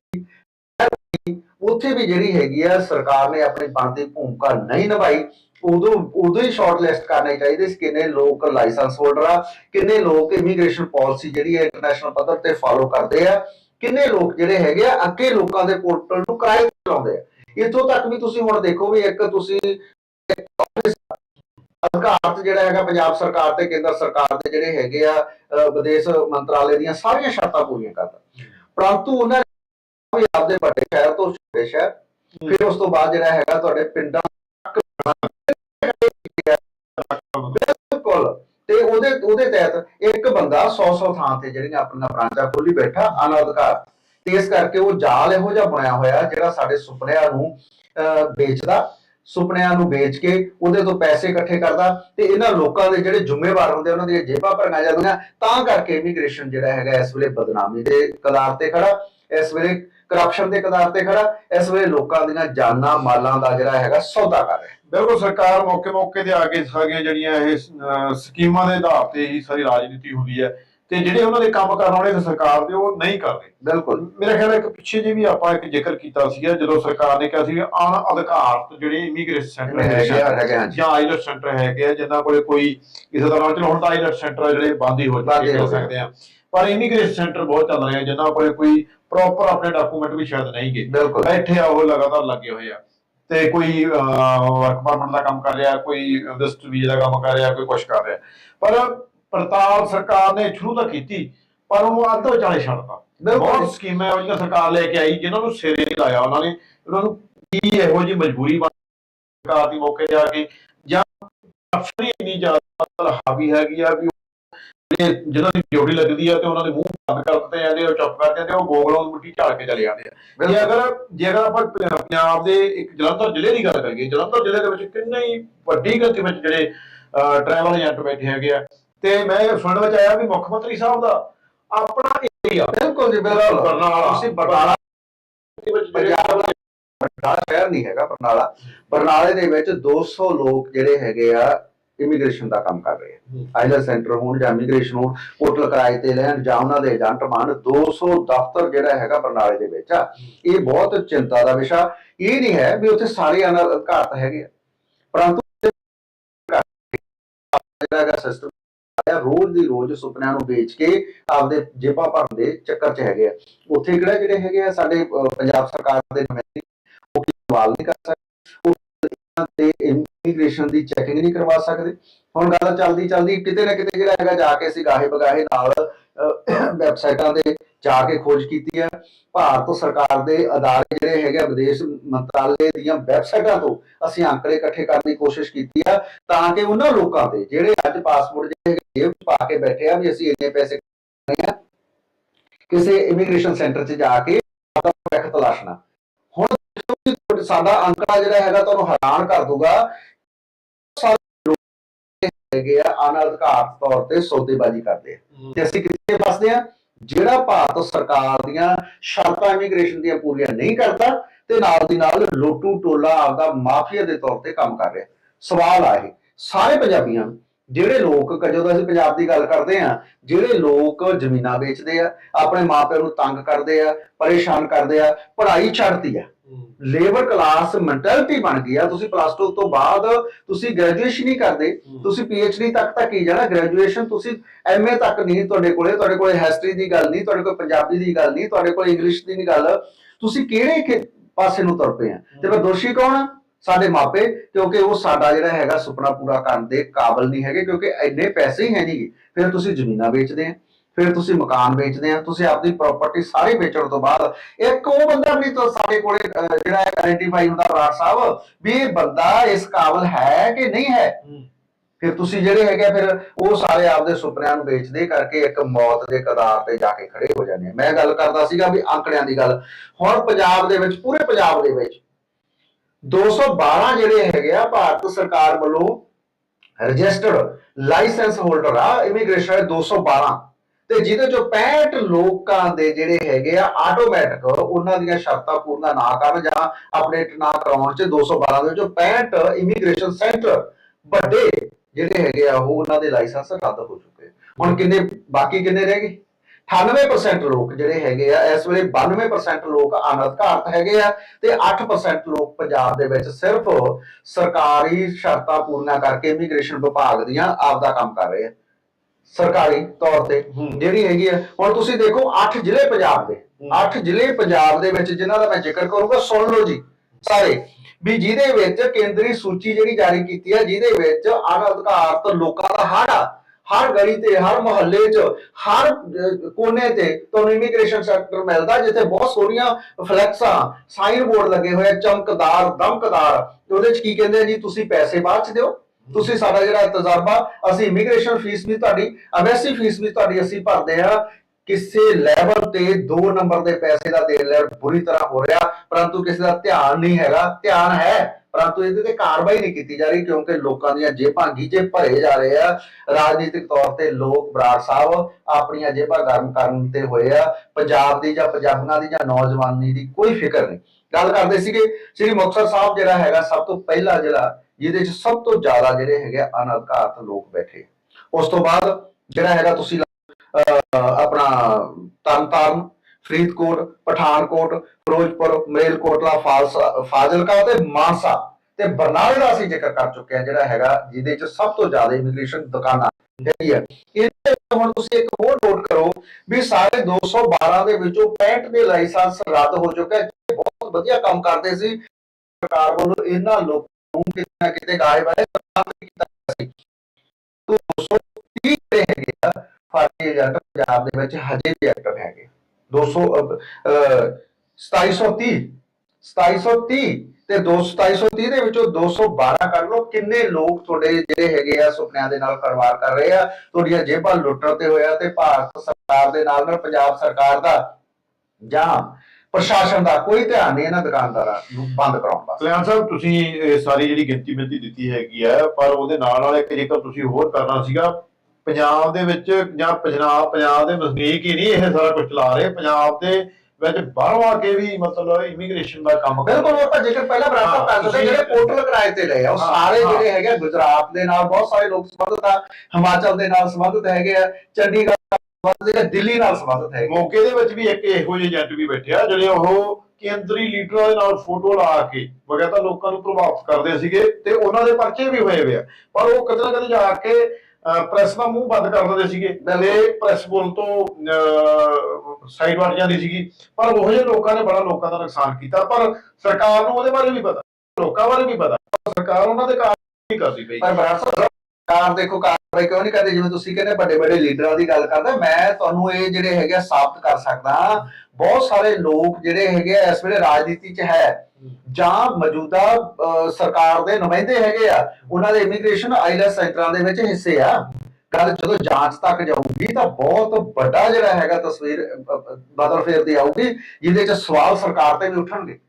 S2: ਉੱਥੇ ਵੀ ਜਿਹੜੀ ਹੈਗੀ ਆ, ਸਰਕਾਰ ਨੇ ਆਪਣੀ ਬਣਦੀ ਭੂਮਿਕਾ ਨਹੀਂ ਨਿਭਾਈ, ਉਦੋਂ ਉਦੋਂ ਹੀ ਸ਼ਾਰਟ ਲਿਸਟ ਕਰਨੇ ਚਾਹੀਦੇ ਸੀ, ਕਿੰਨੇ ਲੋਕ ਲਾਇਸੈਂਸ ਹੋਲਡਰ ਆ, ਕਿੰਨੇ ਲੋਕ ਇਮੀਗ੍ਰੇਸ਼ਨ ਪਾਲਿਸੀ ਜਿਹੜੀ ਹੈ ਇੰਟਰਨੈਸ਼ਨਲ ਪੱਧਰ ਤੇ ਫਾਲੋ ਕਰਦੇ ਆ, ਕਿੰਨੇ ਲੋਕ ਜਿਹੜੇ ਹੈਗੇ ਆ, ਅੱਗੇ ਲੋਕਾਂ ਦੇ ਪੋਰਟਲ ਨੂੰ ਕਿਰਾਏ ਤੇ ਚਲਾਉਂਦੇ ਆ। ਇੱਥੋਂ ਤੱਕ ਵੀ ਤੁਸੀਂ ਹੁਣ ਦੇਖੋ ਵੀ ਇੱਕ ਤੁਸੀਂ ਇੱਕ ਅਧਿਕਾਰ ਜਿਹੜਾ ਹੈਗਾ, ਪੰਜਾਬ ਸਰਕਾਰ ਤੇ, ਕੇਂਦਰ ਸਰਕਾਰ ਦੇ ਜਿਹੜੇ ਹੈਗੇ ਆ ਵਿਦੇਸ਼ ਮੰਤਰਾਲੇ ਦੀਆਂ ਸਾਰੀਆਂ ਸ਼ਰਤਾਂ ਪੂਰੀਆਂ ਕਰਦਾ ਪਰੰਤੂ ਉਹਨਾਂ ਵੀ ਆਪਦੇ ਵੱਡੇ ਸ਼ਹਿਰ ਤੋਂ ਛੋਟੇ ਸ਼ਹਿਰ ਫਿਰ ਉਸ ਤੋਂ ਬਾਅਦ ਜਿਹੜਾ ਹੈਗਾ ਤੁਹਾਡੇ ਪਿੰਡਾਂ ਬਿਲਕੁਲ। ਤੇ ਉਹਦੇ ਉਹਦੇ ਤਹਿਤ ਇੱਕ ਬੰਦਾ 100 100 ਥਾਂ ਤੇ ਜਿਹੜੀਆਂ ਆਪਣੀਆਂ ਬ੍ਰਾਂਚਾਂ ਖੋਲੀ ਬੈਠਾ ਅਨਅਧਿਕਾਰ ਤੇ ਇਸ ਕਰਕੇ ਉਹ ਜਾਲ ਇਹੋ ਜਿਹਾ ਬਣਿਆ ਹੋਇਆ ਜਿਹੜਾ ਸਾਡੇ ਸੁਪਨਿਆਂ ਨੂੰ ਵੇਚਦਾ। ਸੁਪਨਿਆਂ ਨੂੰ ਵੇਚ ਕੇ ਉਹਦੇ ਤੋਂ ਪੈਸੇ ਇਕੱਠੇ ਕਰਦਾ ਤੇ ਇਹਨਾਂ ਲੋਕਾਂ ਦੇ ਜਿਹੜੇ ਜ਼ਿੰਮੇਵਾਰ ਹੁੰਦੇ ਉਹਨਾਂ ਦੀਆਂ ਜੇਬਾਂ ਭਰੀਆਂ ਜਾਂਦੀਆਂ। ਤਾਂ ਕਰਕੇ ਇਮੀਗ੍ਰੇਸ਼ਨ ਜਿਹੜਾ ਹੈਗਾ ਇਸ ਵੇਲੇ ਬਦਨਾਮੀ ਦੇ ਕਦਾਰ ਤੇ ਖੜਾ। ਇਸ ਵੇਲੇ ਕਰਪਸ਼ਨ ਦੇ ਕਦਾਰ ਤੇ ਖੜਾ, ਇਸ ਵੇਲੇ ਲੋਕਾਂ ਦੀਆਂ ਜਾਨਾਂ ਮਾਲਾਂ ਦਾ ਜਿਹੜਾ ਹੈਗਾ ਸੌਦਾ ਕਰ ਰਿਹਾ।
S1: ਬਿਲਕੁਲ, ਸਰਕਾਰ ਮੌਕੇ ਮੌਕੇ ਤੇ ਆ ਕੇ ਸਾਰੀਆਂ ਜਿਹੜੀਆਂ ਇਹ ਸਕੀਮਾਂ ਦੇ ਆਧਾਰ ਤੇ ਹੀ ਸਾਰੀ ਰਾਜਨੀਤੀ ਹੁੰਦੀ ਹੈ। ਤੇ ਜਿਹੜੇ ਉਹਨਾਂ ਦੇ ਕੰਮ ਕਰਨ ਵਾਲੇ ਤੇ ਸਰਕਾਰ ਦੇ ਉਹ ਨਹੀਂ ਕਰਦੇ
S2: ਬਿਲਕੁਲ।
S1: ਮੇਰਾ ਖਿਆਲ ਹੈ ਇੱਕ ਪਿੱਛੇ ਜੇ ਵੀ ਆਪਾਂ ਇੱਕ ਜ਼ਿਕਰ ਕੀਤਾ ਸੀਗਾ ਜਦੋਂ ਸਰਕਾਰ ਨੇ ਕਿਹਾ ਸੀ ਵੀ ਅਣ ਅਧਿਕਾਰਤ ਜਿਹੜੇ ਇਮੀਗ੍ਰੇਸ਼ਨ ਸੈਂਟਰ ਹੈਗੇ ਆ ਜਾਂ ਆਈਲਟ ਸੈਂਟਰ ਹੈਗੇ ਆ ਜਿਨ੍ਹਾਂ ਕੋਲੇ ਕੋਈ ਕਿਸੇ ਤਰ੍ਹਾਂ ਚਲੋ ਹੁਣ ਤਾਂ ਆਈਲਟ ਸੈਂਟਰ ਜਿਹੜੇ ਬੰਦ ਹੀ ਹੋ ਚੁੱਕੇ
S2: ਹੋ
S1: ਸਕਦੇ ਆ। ਪਰ ਇਮੀਗ੍ਰੇਸ਼ਨ ਸੈਂਟਰ ਬਹੁਤ ਚੱਲ ਰਹੇ ਆ ਜਿਨ੍ਹਾਂ ਕੋਲੇ ਕੋਈ ਪ੍ਰੋਪਰ ਆਪਣੇ ਡਾਕੂਮੈਂਟ ਵੀ ਸ਼ਾਇਦ ਨਹੀਂ ਗੇ
S2: ਬਿਲਕੁਲ।
S1: ਬੈਠੇ ਆ ਉਹ ਲਗਾਤਾਰ ਲੱਗੇ ਹੋਏ ਆ। ਤੇ ਕੋਈ ਵਰਕ ਪਰਮਿਟ ਦਾ ਕੰਮ ਕਰ ਰਿਹਾ ਕੋਈ ਵਿਜ਼ਟ ਵੀਜ਼ਾ ਦਾ ਕੰਮ ਕਰ ਰਿਹਾ ਕੋਈ ਕੁਝ ਕਰ ਰਿਹਾ। ਪਰ ਪੜਤਾਲ ਸਰਕਾਰ ਨੇ ਸ਼ੁਰੂ ਤਾਂ ਕੀਤੀ ਪਰ ਉਹ ਅੱਧ ਵਿਚਾਲੇ ਛੱਡਤਾ।
S2: ਬਿਲਕੁਲ।
S1: ਬਹੁਤ ਸਕੀਮਾਂ ਉਹ ਜਿਹੜਾ ਸਰਕਾਰ ਲੈ ਕੇ ਆਈ ਜਿਨ੍ਹਾਂ ਨੂੰ ਸਿਰੇ ਨਹੀਂ ਲਾਇਆ ਉਹਨਾਂ ਨੇ। ਉਹਨਾਂ ਨੂੰ ਕੀ ਇਹੋ ਜਿਹੀ ਮਜਬੂਰੀ ਬਣ ਸਰਕਾਰ ਦੀ ਮੌਕੇ ਆ ਕੇ ਜਾਂ ਅਫਸਰ ਹੀ ਇੰਨੀ ਜ਼ਿਆਦਾ ਹਾਵੀ ਹੈਗੀ ਆ ਵੀ ਜਿਹਨਾਂ ਦੀ ਡਿਊਟੀ ਲੱਗਦੀ ਆ ਤੇ ਉਹਨਾਂ ਦੇ ਮੂੰਹ ਬੰਦ ਕਰ ਦਿੱਤੇ ਜਾਂਦੇ ਆ ਚੁੱਪ ਕਰ ਜਾਂਦੇ ਆ, ਉਹ ਗੋਗਲੋਂ ਦੀ ਮਿੱਟੀ ਝਾੜ ਕੇ ਚਲੇ ਜਾਂਦੇ ਆ। ਜੇ ਅਗਰ ਜੇ ਅਗਰ ਆਪਾਂ ਪੰਜਾਬ ਦੇ ਇੱਕ ਜਲੰਧਰ ਜ਼ਿਲ੍ਹੇ ਦੀ ਗੱਲ ਕਰੀਏ ਜਲੰਧਰ ਜ਼ਿਲ੍ਹੇ ਦੇ ਵਿੱਚ ਕਿੰਨੇ ਹੀ ਵੱਡੀ ਗਿਣਤੀ ਵਿੱਚ ਜਿਹੜੇ ਟਰੈਵਲ ਏਜੰਟ ਬੈਠੇ ਹੈਗੇ ਆ ਤੇ ਮੈਂ ਸੁਣਨ ਵਿੱਚ ਆਇਆ ਵੀ ਮੁੱਖ ਮੰਤਰੀ ਸਾਹਿਬ ਦਾ ਆਪਣਾ ਏਰੀਆ
S2: ਬਿਲਕੁਲ ਜੀ ਬਿਲਕੁਲ।
S1: ਬਰਨਾਲਾ।
S2: ਤੁਸੀਂ ਬਰਨਾਲਾ
S1: ਦੇ ਵਿੱਚ
S2: ਪੰਜਾਬ ਦਾ ਵੱਡਾ ਸ਼ਹਿਰ ਨਹੀਂ ਹੈਗਾ ਬਰਨਾਲਾ। ਬਰਨਾਲੇ ਦੇ ਵਿੱਚ 200 ਲੋਕ ਜਿਹੜੇ ਹੈਗੇ ਆ ਇਮੀਗ੍ਰੇਸ਼ਨ ਦਾ ਕੰਮ ਕਰ ਰਹੇ। ਆ। ਆਈਲਰ ਸੈਂਟਰ ਹੋਣ ਜਾਂ ਇਮੀਗ੍ਰੇਸ਼ਨ ਹੋਣ ਹੋਟਲ ਕਿਰਾਏ ਤੇ ਲੈਣ ਜਾਂ ਉਹਨਾਂ ਦੇ ਏਜੰਟ ਬਣ 200 ਦਫ਼ਤਰ ਜਿਹੜਾ ਹੈਗਾ ਬਰਨਾਲੇ ਦੇ ਵਿੱਚ ਆ। ਇਹ ਬਹੁਤ ਚਿੰਤਾ ਦਾ ਵਿਸ਼ਾ। ਇਹ ਨਹੀਂ ਹੈ ਵੀ ਉੱਥੇ ਸਾਰੇ ਅਨਅਧਿਕਾਰਤ ਹੈਗੇ ਆ। ਪਰੰਤੂ ਜਿਹੜਾ ਹੈਗਾ ਸਿਸਟਮ ਰੋਜ਼ ਦੀ ਰੋਜ਼ ਸੁਪਨਿਆਂ ਨੂੰ ਵੇਚ ਕੇ ਆਪਦੇ ਜੇਬਾਂ ਭਰਨ ਦੇ ਚੱਕਰ 'ਚ ਹੈਗੇ ਆ। ਉੱਥੇ ਕਿਹੜਾ ਜਿਹੜੇ ਹੈਗੇ ਆ ਸਾਡੇ ਪੰਜਾਬ ਸਰਕਾਰ ਦੇ ਨੁਮਾਇੰਦੇ ਉਹ ਕੀ ਸਵਾਲ ਨਹੀਂ ਕਰ ਸਕਦੇ। ਉਹ ਤੇ ਇਮੀਗ੍ਰੇਸ਼ਨ ਦੀ ਚੈਕਿੰਗ ਨਹੀਂ ਕਰਵਾ ਸਕਦੇ। ਹੁਣ ਗੱਲ ਚੱਲਦੀ ਚੱਲਦੀ ਕਿਤੇ ਨਾ ਕਿਤੇ ਜਿਹੜਾ ਹੈਗਾ ਜਾ ਕੇ ਅਸੀਂ ਗਾਹੇ ਬਗਾਹੇ ਨਾਲ ਵੈਬਸਾਈਟਾਂ ਤੇ ਜਾ ਕੇ ਖੋਜ ਕੀਤੀ ਹੈ ਭਾਰਤ ਸਰਕਾਰ ਦੇ ਅਦਾਰੇ ਜਿਹੜੇ ਹੈਗੇ ਆ, ਵਿਦੇਸ਼ ਮੰਤਰਾਲੇ ਦੀਆਂ ਵੈਬਸਾਈਟਾਂ ਤੋਂ ਅਸੀਂ ਅੰਕੜੇ ਇਕੱਠੇ ਕਰਨ ਦੀ ਕੋਸ਼ਿਸ਼ ਕੀਤੀ ਆ ਤਾਂ ਕਿ ਉਹਨਾਂ ਲੋਕਾਂ ਤੇ ਜਿਹੜੇ ਅੱਜ ਪਾਸਪੋਰਟ ਜਿਹੜੇ ਜੇਬ ਪਾ ਕੇ ਬੈਠੇ ਆ ਵੀ ਅਸੀਂ ਇੰਨੇ ਪੈਸੇ ਕਮਾਏ ਆ। ਕਿਸੇ ਇਮੀਗ੍ਰੇਸ਼ਨ ਸੈਂਟਰ 'ਚ ਜਾ ਕੇ ਆਪਣਾ ਭਵਿੱਖ ਤਲਾਸ਼ਣਾ ਹੁਣ ਸਾਡਾ ਅੰਕੜਾ ਜਿਹੜਾ ਹੈਗਾ ਤੁਹਾਨੂੰ ਹੈਰਾਨ ਕਰ ਦੂਗਾ ਹੈਗੇ ਆ ਅਨਅਧਿਕਾਰਤ ਤੌਰ ਤੇ ਸੌਦੇਬਾਜ਼ੀ ਕਰਦੇ ਆ। ਤੇ ਅਸੀਂ ਕਿੱਥੇ ਫਸਦੇ ਆ? ਜਿਹੜਾ ਭਾਰਤ ਸਰਕਾਰ ਦੀਆਂ ਸ਼ਰਤਾਂ ਇਮੀਗ੍ਰੇਸ਼ਨ ਦੀਆਂ ਪੂਰੀਆਂ ਨਹੀਂ ਕਰਦਾ ਤੇ ਨਾਲ ਦੀ ਨਾਲ ਲੋਟੂ ਟੋਲਾ ਆਪਦਾ ਮਾਫੀਆ ਦੇ ਤੌਰ ਤੇ ਕੰਮ ਕਰ ਰਿਹਾ। ਸਵਾਲ ਆ ਇਹ। ਸਾਰੇ ਪੰਜਾਬੀਆਂ ਨੂੰ ਜਿਹੜੇ ਲੋਕ ਕ- ਜਦੋਂ ਅਸੀਂ ਪੰਜਾਬ ਦੀ ਗੱਲ ਕਰਦੇ ਆ ਜਿਹੜੇ ਲੋਕ ਜ਼ਮੀਨਾਂ ਵੇਚਦੇ ਆ ਆਪਣੇ ਮਾਪਿਆਂ ਨੂੰ ਤੰਗ ਕਰਦੇ ਆ ਪਰੇਸ਼ਾਨ ਕਰਦੇ ਆ ਪੜ੍ਹਾਈ ਛੱਡਦੀ ਆ। ਲੇਬਰ ਕਲਾਸ ਮੈਂਟੈਲਿਟੀ ਬਣ ਗਈ ਆ। ਤੁਸੀਂ ਪਲੱਸ 2 ਤੋਂ ਬਾਅਦ ਤੁਸੀਂ ਗ੍ਰੈਜੂਏਸ਼ਨ ਹੀ ਕਰਦੇ। ਤੁਸੀਂ ਪੀਐਚਡੀ ਤੱਕ ਤੱਕ ਹੀ ਜਾਣਾ? ਗ੍ਰੈਜੂਏਸ਼ਨ ਤੁਸੀਂ ਐਮਏ ਤੱਕ ਨਹੀਂ ਤੁਹਾਡੇ ਕੋਲੇ। ਤੁਹਾਡੇ ਕੋਲੇ ਹਿਸਟਰੀ ਦੀ ਗੱਲ ਨਹੀਂ ਤੁਹਾਡੇ ਕੋਲ ਪੰਜਾਬੀ ਦੀ ਗੱਲ ਨਹੀਂ ਤੁਹਾਡੇ ਕੋਲ ਇੰਗਲਿਸ਼ ਦੀ ਨਹੀਂ ਗੱਲ। ਤੁਸੀਂ ਕਿਹੜੇ ਕਿ- ਪਾਸੇ ਨੂੰ ਤੁਰ ਪਏ ਆ? ਤੇ ਫਿਰ ਦੋਸ਼ੀ ਕੌਣ ਆ? ਸਾਡੇ ਮਾਪੇ ਕਿਉਂਕਿ ਉਹ ਸਾਡਾ ਜਿਹੜਾ ਹੈਗਾ ਸੁਪਨਾ ਪੂਰਾ ਕਰਨ ਦੇ ਕਾਬਿਲ ਨਹੀਂ ਹੈਗੇ ਕਿਉਂਕਿ ਇੰਨੇ ਪੈਸੇ ਹੀ ਹੈ ਨਹੀਂ ਫਿਰ ਤੁਸੀਂ ਜ਼ਮੀਨਾਂ ਵੇਚਦੇ ਆ ਫਿਰ ਤੁਸੀਂ ਮਕਾਨ ਵੇਚਦੇ ਆ ਤੁਸੀਂ ਆਪਦੀ ਪ੍ਰਾਪਰਟੀ ਸਾਰੀ ਵੇਚਣ ਤੋਂ ਬਾਅਦ ਇੱਕ ਉਹ ਬੰਦਾ ਵੀ ਤਾਂ ਸਾਡੇ ਕੋਲੇ ਜਿਹੜਾ ਆਇਡੈਂਟੀਫਾਈ ਹੁੰਦਾ ਬਰਾੜ ਸਾਹਿਬ ਵੀ ਇਹ ਬੰਦਾ ਇਸ ਕਾਬਿਲ ਹੈ ਕਿ ਨਹੀਂ ਹੈ? ਫਿਰ ਤੁਸੀਂ ਜਿਹੜੇ ਹੈਗੇ ਫਿਰ ਉਹ ਸਾਰੇ ਆਪਦੇ ਸੁਪਨਿਆਂ ਨੂੰ ਵੇਚਦੇ ਕਰਕੇ ਇੱਕ ਮੌਤ ਦੇ ਕਦਾਰ ਤੇ ਜਾ ਕੇ ਖੜੇ ਹੋ ਜਾਂਦੇ ਆ। ਮੈਂ ਗੱਲ ਕਰਦਾ ਸੀਗਾ ਵੀ ਅੰਕੜਿਆਂ ਦੀ ਗੱਲ। ਹੁਣ ਪੰਜਾਬ ਦੇ ਵਿੱਚ ਪੂਰੇ ਪੰਜਾਬ ਦੇ ਵਿੱਚ 212 ਜਿਹੜੇ ਹੈਗੇ ਆ ਭਾਰਤ ਸਰਕਾਰ ਵੱਲੋਂ ਰਜਿਸਟਰਡ ਲਾਇਸੈਂਸ ਹੋਲਡਰ ਆ, ਇਮੀਗ੍ਰੇਸ਼ਨ 212 ਤੇ ਜਿਹਦੇ ਚੋਂ 65 ਲੋਕਾਂ ਦੇ ਜਿਹੜੇ ਹੈਗੇ ਆ ਆਟੋਮੈਟਿਕ ਉਹਨਾਂ ਦੀਆਂ ਸ਼ਰਤਾਂ ਪੂਰੀਆਂ ਨਾ ਕਰਨ ਜਾਂ ਅਪਡੇਟ ਨਾ ਕਰਾਉਣ ਚ 212 ਦੇ ਵਿੱਚੋਂ 65 ਇਮੀਗ੍ਰੇਸ਼ਨ ਸੈਂਟਰ ਵੱਡੇ ਜਿਹੜੇ ਹੈਗੇ ਆ, ਉਹ ਉਹਨਾਂ ਦੇ ਲਾਇਸੈਂਸ ਰੱਦ ਹੋ ਚੁੱਕੇ। ਹੁਣ ਕਿੰਨੇ, ਬਾਕੀ ਕਿੰਨੇ ਰਹਿ ਗਏ? 98% ਲੋਕ ਜਿਹੜੇ ਹੈਗੇ ਆ ਇਸ ਵੇਲੇ 92% ਲੋਕ ਅਨਅਧਿਕਾਰਤ ਹੈਗੇ ਆ ਤੇ 8% ਲੋਕ ਪੰਜਾਬ ਦੇ ਵਿੱਚ ਸਿਰਫ ਸਰਕਾਰੀ ਸ਼ਰਤਾਂ ਪੂਰੀਆਂ ਕਰਕੇ ਇਮੀਗ੍ਰੇਸ਼ਨ ਵਿਭਾਗ ਦੀਆਂ ਆਪਦਾ ਕੰਮ ਕਰ ਰਹੇ ਆ। ਸਰਕਾਰੀ ਤੌਰ ਤੇ ਜਿਹੜੀ ਹੈਗੀ ਆ। ਹੁਣ ਤੁਸੀਂ ਦੇਖੋ 8 ਜ਼ਿਲ੍ਹੇ ਪੰਜਾਬ ਦੇ। 8 ਜ਼ਿਲ੍ਹੇ ਪੰਜਾਬ ਦੇ ਵਿੱਚ ਜਿਨ੍ਹਾਂ ਦਾ ਮੈਂ ਜ਼ਿਕਰ ਕਰੂੰਗਾ ਸੁਣ ਲਓ ਜੀ ਸਾਰੇ। ਵੀ ਜਿਹਦੇ ਵਿੱਚ ਕੇਂਦਰੀ ਸੂਚੀ ਜਿਹੜੀ ਜਾਰੀ ਕੀਤੀ ਹੈ ਜਿਹਦੇ ਵਿੱਚ ਅਨਅਧਿਕਾਰਤ ਲੋਕਾਂ ਦਾ ਹੜ ਆ। ਹਰ ਗਲੀ ਤੇ ਹਰ ਮੁਹੱਲੇ 'ਚ ਹਰ ਕੋਨੇ ਤੇ ਤੁਹਾਨੂੰ ਇਮੀਗ੍ਰੇਸ਼ਨ ਸੈਕਟਰ ਮਿਲਦਾ ਜਿੱਥੇ ਬਹੁਤ ਸੋਹਣੀਆਂ ਫਲੈਕਸਾਂ ਸਾਈਨ ਬੋਰਡ ਲੱਗੇ ਹੋਏ ਆ, ਚਮਕਦਾਰ ਦਮਕਦਾਰ। ਉਹਦੇ 'ਚ ਕੀ ਕਹਿੰਦੇ ਆ ਜੀ ਤੁਸੀਂ ਪੈਸੇ ਬਾਅਦ 'ਚ ਦਿਓ। ਤੁਸੀਂ ਸਾਡਾ ਜਿਹੜਾ ਤਜਰਬਾ ਅਸੀਂ ਇਮੀਗ੍ਰੇਸ਼ਨ ਫੀਸ ਵੀ ਤੁਹਾਡੀ ਅਵੈਸੀ ਫੀਸ ਵੀ ਤੁਹਾਡੀ ਅਸੀਂ ਭਰਦੇ ਆ। ਕਿਸੇ ਲੈਵਲ ਤੇ 2 ਨੰਬਰ ਦੇ ਪੈਸੇ ਦਾ ਦੇਣ ਲੈਣ ਬੁਰੀ ਤਰ੍ਹਾਂ ਹੋ ਰਿਹਾ, ਪਰੰਤੂ ਕਿਸੇ ਦਾ ਧਿਆਨ ਨਹੀਂ ਹੈਗਾ, ਧਿਆਨ ਹੈ, ਪਰੰਤੂ ਇਹਦੇ ਤੇ ਕਾਰਵਾਈ ਨਹੀਂ ਕੀਤੀ ਜਾ ਰਹੀ ਕਿਉਂਕਿ ਲੋਕਾਂ ਦੀਆਂ ਜੇਬਾਂ ਗੀਜੇ ਭਰੇ ਜਾ ਰਹੇ ਆ। ਰਾਜਨੀਤਿਕ ਤੌਰ ਤੇ ਲੋਕ ਬਰਾੜ ਸਾਹਿਬ ਆਪਣੀਆਂ ਜੇਬਾਂ ਗਰਮ ਕਰਨ ਤੇ ਹੋਏ ਆ। ਪੰਜਾਬ ਦੀ ਜਾਂ ਪੰਜਾਬੀਆਂ ਦੀ ਜਾਂ ਨੌਜਵਾਨੀ ਦੀ ਕੋਈ ਫਿਕਰ ਨਹੀਂ। ਗੱਲ ਕਰਦੇ ਸੀਗੇ ਸ੍ਰੀ ਮੁਕਤਸਰ ਸਾਹਿਬ ਜਿਹੜਾ ਹੈਗਾ ਸਭ ਤੋਂ ਪਹਿਲਾ ਜ਼ਿਲ੍ਹਾ, ਜਿਹਦੇ ਚ ਸਭ ਤੋਂ ਜ਼ਿਆਦਾ ਜਿਹੜੇ ਹੈਗੇ ਆ ਅਨਅਧਿਕਾਰਤ ਲੋਕ ਬੈਠੇ। ਉਸ ਤੋਂ ਬਾਅਦ ਜਿਹੜਾ ਹੈਗਾ ਤੁਸੀਂ ਆਪਣਾ ਤਰਨਤਾਰਨ, ਫਰੀਦਕੋਟ, ਪਠਾਨਕੋਟ, ਫਿਰੋਜ਼ਪੁਰ ਮਰੇਲਕੋਟਲਾ ਫਾਜ਼ਿਲਕਾ ਤੇ ਮਾਨਸਾ ਤੇ ਬਰਨਾਲੇ ਦਾ ਅਸੀਂ ਜ਼ਿਕਰ ਕਰ ਚੁੱਕੇ ਹਾਂ, ਜਿਹੜਾ ਹੈਗਾ, ਜਿਹਦੇ ਚ ਸਭ ਤੋਂ ਜ਼ਿਆਦਾ ਇਮੀਗ੍ਰੇਸ਼ਨ ਦੁਕਾਨਾਂ ਹੈਗੀ ਹੈ। ਇਹਦੇ ਹੁਣ ਤੁਸੀਂ ਇੱਕ ਹੋਰ ਨੋਟ ਕਰੋ ਵੀ ਸਾਰੇ 212 ਦੇ ਵਿੱਚੋਂ 65 ਦੇ ਲਾਇਸੈਂਸ ਰੱਦ ਹੋ ਚੁੱਕੇ ਬਹੁਤ ਵਧੀਆ ਕੰਮ ਕਰਦੇ ਸੀ। ਸਰਕਾਰ ਵੱਲੋਂ ਇਹਨਾਂ ਲੋਕਾਂ ਨੂੰ ਕਿਤੇ ਨਾ ਕਿਤੇ ਗਾਇਬ ਹੈ ਕੀਤਾ ਸੀ। ਤੋ 230 ਜਿਹੜੇ ਹੈਗੇ ਆ ਏਜੰਟ ਪੰਜਾਬ ਦੇ ਵਿੱਚ ਹਜੇ ਵੀ ਐਕਟਿਵ ਹੈਗੇ। 200 2730 2730 ਤੇ 2730 ਦੇ ਵਿੱਚੋਂ 212 ਕਰ ਲਓ। ਕਿੰਨੇ ਲੋਕ ਤੁਹਾਡੇ ਜਿਹੜੇ ਹੈਗੇ ਆ ਸੁਪਨਿਆਂ ਦੇ ਨਾਲ ਪਰਿਵਾਰ ਕਰ ਰਹੇ ਆ? ਤੁਹਾਡੀਆਂ ਜੇਬਾਂ ਲੁੱਟਣ ਤੇ ਹੋਇਆ ਤੇ ਭਾਰਤ ਸਰਕਾਰ ਦੇ ਨਾਲ ਨਾਲ ਪੰਜਾਬ ਸਰਕਾਰ ਦਾ ਜਾਂ ਪ੍ਰਸ਼ਾਸਨ ਦਾ ਕੋਈ ਧਿਆਨ ਨਹੀਂ ਇਹਨਾਂ ਦੁਕਾਨਦਾਰਾਂ ਨੂੰ ਬੰਦ ਕਰਾਉਣ ਵਾਸਤੇ।
S1: ਕਲਿਆਣ ਸਾਹਿਬ, ਤੁਸੀਂ ਸਾਰੀ ਜਿਹੜੀ ਗਿਣਤੀ ਮਿਲਤੀ ਦਿੱਤੀ ਹੈਗੀ ਆ, ਪਰ ਉਹਦੇ ਨਾਲ ਨਾਲ ਇੱਕ ਜੇਕਰ ਤੁਸੀਂ ਹੋਰ ਕਰਨਾ ਸੀਗਾ ਪੰਜਾਬ ਦੇ ਵਿੱਚ ਜਾਂ ਪੰਜਾਬ ਪੰਜਾਬ ਦੇ ਵਸਨੀਕ ਹੀ ਨਹੀਂ ਇਹ ਸਾਰਾ ਕੁਝ ਚਲਾ ਰਹੇ। ਪੰਜਾਬ ਦੇ ਵਿੱਚ ਬਾਹਰੋਂ ਆ ਕੇ ਵੀ ਮਤਲਬ ਇਮੀਗ੍ਰੇਸ਼ਨ ਦਾ ਕੰਮ ਕਰ
S2: ਬਿਲਕੁਲ ਉਹ ਜੇਕਰ ਪਹਿਲਾਂ ਬਰਾਬਰ
S1: ਹਾਂ,
S2: ਕਰ ਸਕਦੇ
S1: ਤੁਸੀਂ-
S2: ਜਿਹੜੇ ਪੋਰਟਲ ਕਿਰਾਏ ਤੇ ਲਏ ਆ ਉਹ
S1: ਹਾਂ,
S2: ਸਾਰੇ
S1: ਹਾਂ।
S2: ਜਿਹੜੇ ਹੈਗੇ ਆ, ਗੁਜਰਾਤ ਦੇ ਨਾਲ ਬਹੁਤ ਸਾਰੇ ਲੋਕ ਸੰਬੰਧਿਤ ਆ ਹਿਮਾਚਲ ਦੇ ਨਾਲ ਸੰਬੰਧਿਤ ਹੈਗੇ ਆ ਚੰਡੀਗੜ੍ਹ ਹੈ ਦਿੱਲੀ ਨਾਲ ਸੰਬੰਧਿਤ ਹੈਗੇ
S1: ਮੌਕੇ ਦੇ ਵਿੱਚ ਵੀ ਇੱਕ ਇਹੋ ਜਿਹੇ ਏਜੰਟ ਵੀ ਬੈਠਿਆ ਜਿਹੜੇ ਉਹ ਕੇਂਦਰੀ ਲੀਡਰਾਂ ਦੇ ਨਾਲ ਫੋਟੋ ਲਾ ਕੇ ਬਗੈਰ ਲੋਕਾਂ ਨੂੰ ਪ੍ਰਭਾਵਿਤ ਕਰਦੇ ਸੀਗੇ ਤੇ ਉਹਨਾਂ ਦੇ ਪਰਚੇ ਵੀ ਹੋਏ ਹੋਏ ਆ। ਪਰ ਉਹ ਕਿਤੇ ਨਾ ਕਿਤੇ ਜਾ ਕੇ ਪ੍ਰੈਸ ਦਾ ਮੂੰਹ ਬੰਦ ਕਰ ਦਿੰਦੇ ਸੀਗੇ। ਤੇ ਪ੍ਰੈਸ ਬੋਲ ਤੋਂ ਸਾਈਡ ਵੱਟ ਜਾਂਦੀ ਸੀਗੀ। ਪਰ ਉਹ ਜਿਹੇ ਲੋਕਾਂ ਨੇ ਬੜਾ ਲੋਕਾਂ ਦਾ ਨੁਕਸਾਨ ਕੀਤਾ। ਪਰ ਸਰਕਾਰ ਨੂੰ ਉਹਦੇ ਬਾਰੇ ਵੀ ਪਤਾ। ਲੋਕਾਂ ਬਾਰੇ ਵੀ ਪਤਾ। ਸਰਕਾਰ ਉਹਨਾਂ ਦੇ ਕਾਰਨ ਨਹੀਂ ਕਰਦੀ ਪਈ।
S2: ਪਰ ਬਰਾੜ ਸਾਹਿਬ ਸਰਕਾਰ ਦੇਖੋ ਕਾਰਵਾਈ ਕਿਉਂ ਨਹੀਂ ਕਰਦੀ? ਜਿਵੇਂ ਤੁਸੀਂ ਕਹਿੰਦੇ ਵੱਡੇ ਵੱਡੇ ਲੀਡਰਾਂ ਦੀ ਗੱਲ ਕਰਦਾ, ਮੈਂ ਤੁਹਾਨੂੰ ਇਹ ਜਿਹੜੇ ਹੈਗੇ ਆ ਸਾਬਤ ਕਰ ਸਕਦਾ। ਬਹੁਤ ਸਾਰੇ ਲੋਕ ਜਿਹੜੇ ਹੈਗੇ ਆ ਇਸ ਵੇਲੇ ਰਾਜਨੀਤੀ 'ਚ ਹੈ ਜਾਂ ਮੌਜੂਦਾ ਸਰਕਾਰ ਦੇ ਨੁਮਾਇੰਦੇ ਹੈਗੇ ਆ, ਉਹਨਾਂ ਦੇ ਇਮੀਗ੍ਰੇਸ਼ਨ ਆਈਲੈਸ ਸੈਂਟਰਾਂ ਦੇ ਵਿੱਚ ਹਿੱਸੇ ਆ। ਗੱਲ ਜਦੋਂ ਜਾਂਚ ਤੱਕ ਜਾਊਗੀ ਤਾਂ ਬਹੁਤ ਵੱਡਾ ਜਿਹੜਾ ਹੈਗਾ ਤਸਵੀਰ ਬਦਲ ਫੇਰ ਦੀ ਆਊਗੀ, ਜਿਹਦੇ 'ਚ ਸਵਾਲ ਸਰਕਾਰ ਤੇ ਵੀ ਉੱਠਣਗੇ।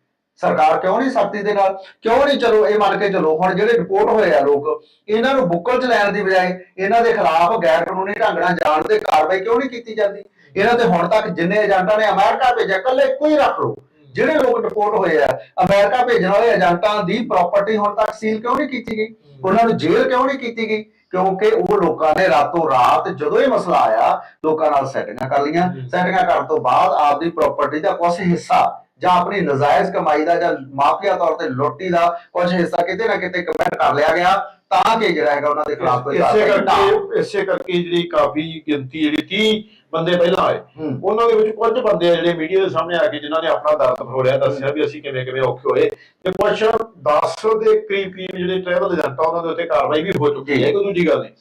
S2: ਸਰਕਾਰ ਕਿਉਂ ਨਹੀਂ ਸਖਤੀ ਦੇ ਨਾਲ? ਕਿਉਂ ਨਹੀਂ? ਚਲੋ ਇਹ ਮੰਨ ਕੇ ਚਲੋ ਹੁਣ ਜਿਹੜੇ ਰਿਪੋਰਟ ਹੋਏ ਆ ਲੋਕ ਇਹਨਾਂ ਨੂੰ ਬੁੱਕਲ 'ਚ ਲੈਣ ਦੀ ਬਜਾਏ ਇਹਨਾਂ ਦੇ ਖਿਲਾਫ ਗੈਰ ਕਾਨੂੰਨੀ ਢੰਗ ਨਾਲ ਜਾਣ ਤੇ ਕਾਰਵਾਈ ਕਿਉਂ ਨਹੀਂ ਕੀਤੀ ਜਾਂਦੀ? ਇਹਨਾਂ ਤੇ ਹੁਣ ਤੱਕ ਜਿੰਨੇ ਏਜੰਟਾਂ ਨੇ ਅਮਰੀਕਾ ਭੇਜਿਆ ਕੱਲੇ ਹੀ ਰੱਖ ਲਓ। ਜਿਹੜੇ ਲੋਕ ਰਿਪੋਰਟ ਹੋਏ ਆ ਅਮਰੀਕਾ ਭੇਜਣ ਵਾਲੇ ਏਜੰਟਾਂ ਦੀ ਪ੍ਰਾਪਰਟੀ ਹੁਣ ਤੱਕ ਸੀਲ ਕਿਉਂ ਨਹੀਂ ਕੀਤੀ ਗਈ? ਉਹਨਾਂ ਨੂੰ ਜੇਲ੍ਹ ਕਿਉਂ ਨਹੀਂ ਕੀਤੀ ਗਈ? ਕਿਉਂਕਿ ਉਹ ਲੋਕਾਂ ਨੇ ਰਾਤੋਂ ਰਾਤ ਜਦੋਂ ਇਹ ਮਸਲਾ ਆਇਆ ਲੋਕਾਂ ਨਾਲ ਸੈਟਿੰਗਾਂ ਕਰ ਲਈਆਂ। ਸੈਟਿੰਗਾਂ ਕਰਨ ਤੋਂ ਬਾਅਦ ਆਪਦੀ ਪ੍ਰਾਪਰਟੀ ਦਾ ਕੁਝ ਹਿੱਸਾ ਜਾਂ ਆਪਣੀ ਨਜਾਇਜ਼ ਕਮਾਈ ਦਾ ਜਾਂ ਮਾਫੀਆ ਤੌਰ ਤੇ ਲੁੱਟੀ ਦਾ ਕੁਝ ਹਿੱਸਾ ਕਿਤੇ ਨਾ ਕਿਤੇ ਕਮੈਂਟ ਕਰ ਲਿਆ ਗਿਆ ਤਾਂ ਕਿ ਜਿਹੜਾ ਹੈਗਾ ਉਹਨਾਂ ਦੇ ਖਿਲਾਫ ਕੋਈ
S1: ਇਸੇ। ਕਰਕੇ ਇਸੇ ਕਰਕੇ ਜਿਹੜੀ ਕਾਫੀ ਗਿਣਤੀ ਜਿਹੜੀ 30 ਬੰਦੇ ਪਹਿਲਾਂ ਆਏ। ਉਹਨਾਂ ਦੇ ਵਿੱਚ ਕੁਝ ਬੰਦੇ ਆ ਜਿਹੜੇ ਮੀਡੀਆ ਦੇ ਸਾਹਮਣੇ ਆ ਕੇ ਜਿਨ੍ਹਾਂ ਨੇ ਆਪਣਾ ਦਰਦ ਫਰੋੜਿਆ ਦੱਸਿਆ ਵੀ ਅਸੀਂ ਕਿਵੇਂ ਕਿਵੇਂ ਔਖੇ ਹੋਏ। ਤੇ ਕੁਝ 10 ਦੇ ਕਰੀਬ ਕਰੀਬ ਜਿਹੜੇ ਟਰੈਵਲ ਏਜੰਟ ਆ ਉਹਨਾਂ ਦੇ ਉੱਤੇ ਕਾਰਵਾਈ ਵੀ ਹੋ ਚੁੱਕੀ ਹੈ ਕੋਈ ਦੂਜੀ ਗੱਲ ਨਹੀਂ।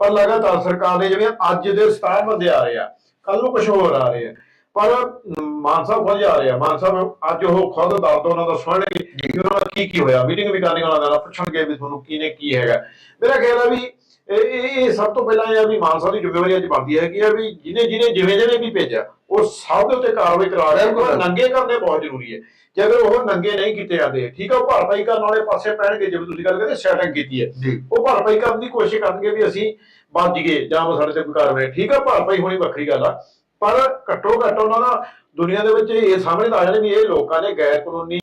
S1: ਪਰ ਲਗਾਤਾਰ ਸਰਕਾਰ ਦੇ ਜਿਵੇਂ ਅੱਜ ਦੇ 67 ਬੰਦੇ ਆ ਰਹੇ ਆ ਕੱਲ ਨੂੰ ਕੁਝ ਹੋਰ ਆ ਰਹੇ ਆ। ਪਰ ਅਮ, ਮਾਨ ਸਾਹਿਬ ਆ ਰਹੇ ਮਾਨ ਸਾਹਿਬ ਅੱਜ ਉਹ ਖੁਦ ਦਰਦ ਉਹਨਾਂ ਦਾ ਸੁਣਨਗੇ ਕਿ ਉਹਨਾਂ ਦਾ ਕੀ ਕੀ ਹੋਇਆ। ਮੀਟਿੰਗ ਵੀ ਕਰਨੀ ਉਹਨਾਂ ਦਾ ਪੁੱਛਣਗੇ ਵੀ ਤੁਹਾਨੂੰ ਕੀ ਨੇ ਕੀ ਹੈਗਾ। ਮੇਰਾ ਖਿਆਲ ਆ ਵੀ ਇਹ ਸਭ ਤੋਂ ਪਹਿਲਾਂ ਇਹ ਆ ਵੀ ਮਾਨ ਸਾਹਿਬ ਦੀ ਜ਼ਿੰਮੇਵਾਰੀ ਅੱਜ ਬਣਦੀ ਹੈ ਕਿ ਆ ਵੀ ਜਿਹਨੇ ਜਿਹਨੇ ਜਿਵੇਂ ਜਿਵੇਂ ਵੀ ਭੇਜਿਆ ਉਹ ਸਭ ਦੇ ਉੱਤੇ ਕਾਰਵਾਈ ਕਰਾ ਰਿਹਾ।
S2: ਬਿਲਕੁਲ।
S1: ਨੰਗੇ ਕਰਨੇ ਬਹੁਤ ਜ਼ਰੂਰੀ ਹੈ। ਜੇ ਅਗਰ ਉਹ ਨੰਗੇ ਨਹੀਂ ਕੀਤੇ ਜਾਂਦੇ ਠੀਕ ਆ ਉਹ ਭਰਪਾਈ ਕਰਨ ਵਾਲੇ ਪਾਸੇ ਪੈਣਗੇ ਜਿਵੇਂ ਤੁਸੀਂ ਗੱਲ ਕਰਦੇ ਸੈਟਿੰਗ ਕੀਤੀ ਹੈ। ਉਹ ਭਰਪਾਈ ਕਰਨ ਦੀ ਕੋਸ਼ਿਸ਼ ਕਰਨਗੇ ਵੀ ਅਸੀਂ ਬਚ ਗਏ ਜਾਂ ਸਾਡੇ ਤੇ ਕੋਈ ਕਾਰਵਾਈ ਠੀਕ ਆ ਭਰਪਾਈ ਹੋਣੀ ਵੱਖਰੀ ਗੱਲ ਆ। ਪਰ ਘੱਟੋ ਘੱਟ ਉਹਨਾਂ ਦਾ ਦੁਨੀਆ ਦੇ ਵਿੱਚ ਇਹ ਸਾਹਮਣੇ ਆ ਜਾਣੇ ਵੀ ਇਹ ਲੋਕਾਂ ਨੇ ਗੈਰ ਕਾਨੂੰਨੀ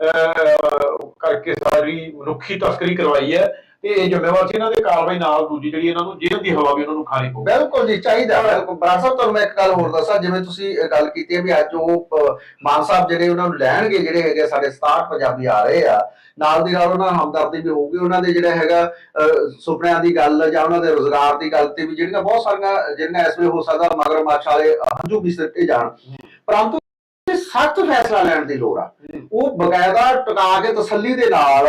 S1: ਅਹ, ਕਰਕੇ ਸਾਰੀ ਮਨੁੱਖੀ ਤਸਕਰੀ ਕਰਵਾਈ ਹੈ। ਤੇ ਇਹ ਜ਼ਿੰਮੇਵਾਰ ਸੀ ਇਹਨਾਂ ਦੇ ਕਾਰਵਾਈ ਨਾਲ ਦੂਜੀ ਜਿਹੜੀ ਇਹਨਾਂ ਨੂੰ ਜੇਲ੍ਹ ਦੀ ਹਵਾ ਵੀ ਉਹਨਾਂ ਨੂੰ ਖਾਣੀ ਪਊ।
S2: ਬਿਲਕੁਲ ਜੀ ਚਾਹੀਦਾ। ਬਿਲਕੁਲ। ਬਰਾੜ ਸਾਹਿਬ ਤੁਹਾਨੂੰ ਮੈਂ ਇੱਕ ਗੱਲ ਹੋਰ ਦੱਸਾਂ ਜਿਵੇਂ ਤੁਸੀਂ ਗੱਲ ਕੀਤੀ ਹੈ ਵੀ ਅੱਜ ਉਹ ਮਾਨ ਸਾਹਿਬ ਜਿਹੜੇ ਉਹਨਾਂ ਨੂੰ ਲੈਣਗੇ ਜਿਹੜੇ ਹੈਗੇ ਸਾਡੇ 67 ਪੰਜਾਬੀ ਆ ਰਹੇ ਆ ਨਾਲ ਦੀ ਨਾਲ ਉਹਨਾਂ ਹਮਦਰਦੀ ਵੀ ਹੋਊਗੀ। ਉਹਨਾਂ ਦੇ ਜਿਹੜਾ ਹੈਗਾ ਸੁਪਨਿਆਂ ਦੀ ਗੱਲ ਜਾਂ ਉਹਨਾਂ ਦੇ ਰੋਜ਼ਗਾਰ ਦੀ ਗੱਲ ਤੇ ਵੀ ਜਿਹੜੀਆਂ ਬਹੁਤ ਸਾਰੀਆਂ ਜਿਹੜੀਆਂ ਇਸ ਵੇਲੇ ਹੋ ਸਕਦਾ ਮਗਰ ਮੱਛ ਵਾਲੇ ਹੰਝੂ ਵੀ ਸਿੱਟੇ ਜਾਣ। ਪਰੰਤੂ ਸਖਤ ਫੈਸਲਾ ਲੈਣ ਦੀ ਲੋੜ ਆ। ਉਹ ਬਕਾਇਦਾ ਟਿਕਾ ਕੇ ਤਸੱਲੀ ਦੇ ਨਾਲ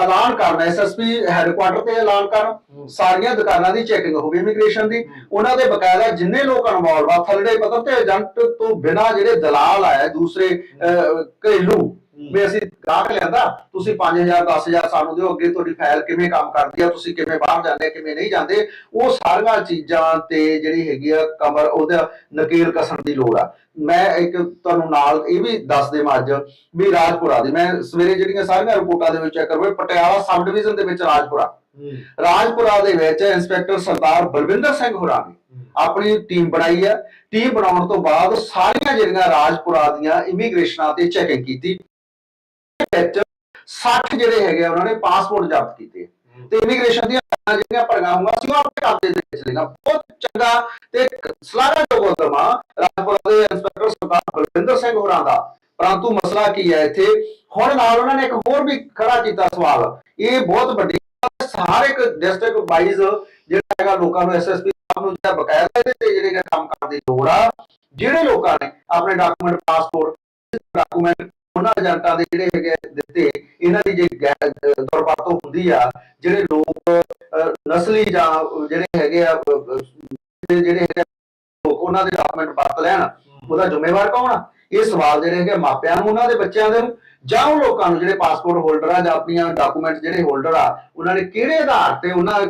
S2: ਐਲਾਨ ਕਰਨਾ ਐਸਐਸਪੀ ਹੈੱਡਕੁਆਟਰ ਤੇ ਐਲਾਨ ਕਰਨ ਸਾਰੀਆਂ ਦੁਕਾਨਾਂ ਦੀ ਚੈਕਿੰਗ ਹੋਵੇ ਇਮੀਗ੍ਰੇਸ਼ਨ ਦੀ। ਉਹਨਾਂ ਦੇ ਬਕਾਇਦਾ ਜਿੰਨੇ ਲੋਕ ਇਨਵੋਲਵ ਆ, ਥੱਲੜੇ ਪੱਧਰ ਤੇ ਏਜੰਟ ਤੋਂ ਬਿਨਾ ਜਿਹੜੇ ਦਲਾਲ ਆਏ, ਦੂਸਰੇ ਘਰੇਲੂ ਵੀ ਅਸੀਂ ਗਾਹਕ ਲਿਆਂਦਾ ਤੁਸੀਂ 5000 10000 ਸਾਨੂੰ ਦਿਓ ਅੱਗੇ ਤੁਹਾਡੀ ਫਾਈਲ ਕਿਵੇਂ ਕੰਮ ਕਰਦੀ ਆ ਤੁਸੀਂ ਕਿਵੇਂ ਬਾਹਰ ਜਾਂਦੇ ਕਿਵੇਂ ਨਹੀਂ ਜਾਂਦੇ ਉਹ ਸਾਰੀਆਂ ਚੀਜ਼ਾਂ ਤੇ ਜਿਹੜੀ ਹੈਗੀ ਆ ਕਮਰ ਉਹਦਾ ਨਕੀਲ ਕਸਣ ਦੀ ਲੋੜ ਆ। ਮੈਂ ਇੱਕ ਤੁਹਾਨੂੰ ਨਾਲ ਇਹ ਵੀ ਦੱਸ ਦੇਵਾਂ ਅੱਜ ਵੀ ਰਾਜਪੁਰਾ ਦੀ ਮੈਂ ਸਵੇਰੇ ਜਿਹੜੀਆਂ ਸਾਰੀਆਂ ਰਿਪੋਰਟਾਂ ਦੇ ਵਿੱਚ ਚੈੱਕ ਕਰਵਾਏ ਪਟਿਆਲਾ ਸਬ ਡਿਵੀਜ਼ਨ ਦੇ ਵਿੱਚ ਰਾਜਪੁਰਾ। ਰਾਜਪੁਰਾ ਦੇ ਵਿੱਚ ਇੰਸਪੈਕਟਰ ਸਰਦਾਰ ਬਲਵਿੰਦਰ ਸਿੰਘ ਹੋਰਾਂ ਨੇ ਆਪਣੀ ਟੀਮ ਬਣਾਈ ਹੈ ਟੀਮ ਬਣਾਉਣ ਤੋਂ ਬਾਅਦ ਸਾਰੀਆਂ ਜਿਹੜੀਆਂ ਰਾਜਪੁਰਾ ਦੀਆਂ ਇਮੀਗ੍ਰੇਸ਼ਨਾਂ ਤੇ ਚੈਕਿੰਗ ਕੀਤੀ। ਵਿੱਚ 60 ਜਿਹੜੇ ਹੈਗੇ ਉਹਨਾਂ ਨੇ ਪਾਸਪੋਰਟ ਜ਼ਬਤ ਕੀਤੇ। ਤੇ ਇਮੀਗ੍ਰੇਸ਼ਨ ਦੀਆਂ ਜਿਹੜੀਆਂ ਹੋਈਆਂ ਸੀ ਉਹ ਆਪਣੇ ਕਬਜ਼ੇ ਦੇ ਵਿੱਚ ਲਈਆਂ ਬਹੁਤ ਚੰਗਾ ਤੇ ਸਲਾਘਾਯੋਗ ਉਦਮਾ ਰਾਜਪੁਰਾ ਦੇ ਇੰਸਪੈਕਟਰ ਸਰਦਾਰ ਬਲਵਿੰਦਰ ਸਿੰਘ ਹੋਰਾਂ ਦਾ। ਪਰੰਤੂ ਮਸਲਾ ਕੀ ਹੈ ਇੱਥੇ? ਹੁਣ ਨਾਲ ਉਹਨਾਂ ਨੇ ਇੱਕ ਹੋਰ ਵੀ ਖੜਾ ਕੀਤਾ ਸਵਾਲ। ਇਹ ਬਹੁਤ ਵੱਡੀ। ਹਰ ਇੱਕ ਡਿਸਟ੍ਰਿਕਟ ਵਾਈਜ਼ ਜਿਹੜਾ ਹੈਗਾ ਲੋਕਾਂ ਨੂੰ ਐਸਐਸਪੀ ਸਾਹਿਬ ਨੂੰ ਜਿਹੜਾ ਬਕਾਇਦਾ ਇਹਦੇ ਤੇ ਜਿਹੜੇ ਕੰਮ ਕਰਨ ਦੀ ਲੋੜ ਆ ਜਿਹੜੇ ਲੋਕਾਂ ਨੇ ਆਪਣੇ ਡਾਕੂਮੈਂਟ ਪਾਸਪੋਰਟ ਡਾਕੂਮੈਂਟ ਉਹਨਾਂ ਏਜੰਟਾਂ ਦੇ ਜਿਹੜੇ ਹੈਗੇ ਦੁਰਵਰਤੋਂ ਆ, ਜਿਹੜੇ ਲੋਕ ਨਸਲੀ ਜਾਂ ਜਿਹੜੇ ਹੈਗੇ ਆ ਜਿਹੜੇ ਹੈਗੇ ਲੋਕ, ਉਹਨਾਂ ਦੇ ਡਾਕੂਮੈਂਟ ਵਰਤ ਲੈਣ, ਉਹਦਾ ਜ਼ਿੰਮੇਵਾਰ ਕੌਣ ਆ? ਇਹ ਸਵਾਲ ਜਿਹੜੇ ਹੈਗੇ ਮਾਪਿਆਂ ਨੂੰ, ਉਹਨਾਂ ਦੇ ਬੱਚਿਆਂ ਦੇ ਜਾਂ ਉਹ ਲੋਕਾਂ ਨੂੰ, ਜਿਹੜੇ ਪਾਸਪੋਰਟ ਹੋਲਡਰ ਆ, ਜਾਂ ਆਪਣੀਆਂ ਡਾਕੂਮੈਂਟ ਜਿਹੜੇ ਹੋਲਡਰ ਆ, ਉਹਨਾਂ ਨੇ ਕਿਹੜੇ ਆਧਾਰ ਤੇ ਉਹਨਾਂ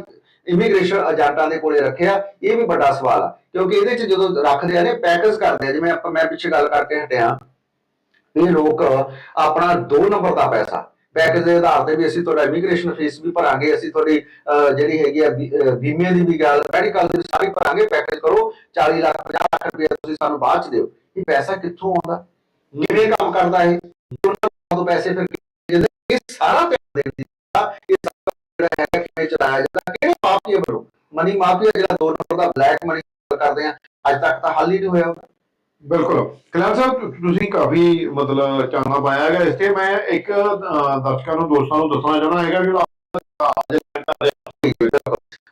S2: ਇਮੀਗ੍ਰੇਸ਼ਨ ਏਜੰਟਾਂ ਦੇ ਕੋਲੇ ਰੱਖਿਆ? ਇਹ ਵੀ ਵੱਡਾ ਸਵਾਲ ਆ, ਕਿਉਂਕਿ ਇਹਦੇ ਚ ਜਦੋਂ ਰੱਖਦੇ ਆ ਨੇ ਪੈਕੇਜ ਕਰਦੇ ਆ, ਜਿਵੇਂ ਆਪਾਂ ਮੈਂ ਪਿੱਛੇ ਗੱਲ ਕਰਕੇ ਹਟਿਆ। ਇਹ ਲੋਕ ਆਪਣਾ 2 ਨੰਬਰ ਦਾ ਪੈਸਾ ਪੈਕੇਜ ਦੇ ਆਧਾਰ ਤੇ ਵੀ ਅਸੀਂ ਤੁਹਾਡਾ ਇਮੀਗ੍ਰੇਸ਼ਨ ਫੀਸ ਵੀ ਭਰਾਂਗੇ, ਅਸੀਂ ਤੁਹਾਡੀ ਜਿਹੜੀ ਹੈਗੀ ਆ ਬੀਮੇ ਦੀ ਵੀ ਗੱਲ ਮੈਡੀਕਲ ਦੀ ਸਾਰੀ ਭਰਾਂਗੇ ਪੈਕੇਜ ਕਰੋ 40 ਲੱਖ 50 ਲੱਖ ਰੁਪਏ ਤੁਸੀਂ ਸਾਨੂੰ ਬਾਅਦ ਚ ਦਿਓ। ਇਹ ਪੈਸਾ ਕਿੱਥੋਂ ਆਉਂਦਾ? ਕਿਵੇਂ ਕੰਮ ਕਰਦਾ ਇਹ? ਉਹਨਾਂ ਤੋਂ ਪੈਸੇ ਫਿਰ ਇਹ ਸਾਰਾ ਧਿਆਨ ਦੇਣ ਦੀ ਇਹ ਜਿਹੜਾ ਹੈ, ਕਿਵੇਂ ਚਲਾਇਆ ਜਾਂਦਾ, ਕਿਹੜੇ ਮਾਫੀਆ ਵੱਲੋਂ? ਮਨੀ ਮਾਫੀਆ ਜਿਹੜਾ 2 ਨੰਬਰ ਦਾ ਬਲੈਕ ਮਨੀ ਕਰਦੇ ਆ, ਅੱਜ ਤੱਕ ਤਾਂ ਹੱਲ ਹੀ ਨਹੀਂ ਹੋਇਆ।
S1: ਬਿਲਕੁਲ। ਕਲਿਆਣ ਸਾਹਿਬ ਤੁਸੀਂ ਕਾਫੀ ਮਤਲਬ ਚਾਨਣਾ ਪਾਇਆ ਹੈਗਾ ਇਸ ਤੇ। ਮੈਂ ਇੱਕ ਦਰਸ਼ਕਾਂ ਨੂੰ ਦੋਸਤਾਂ ਨੂੰ ਦੱਸਣਾ ਚਾਹਣਾ ਹੈਗਾ ਜਿਹੜਾ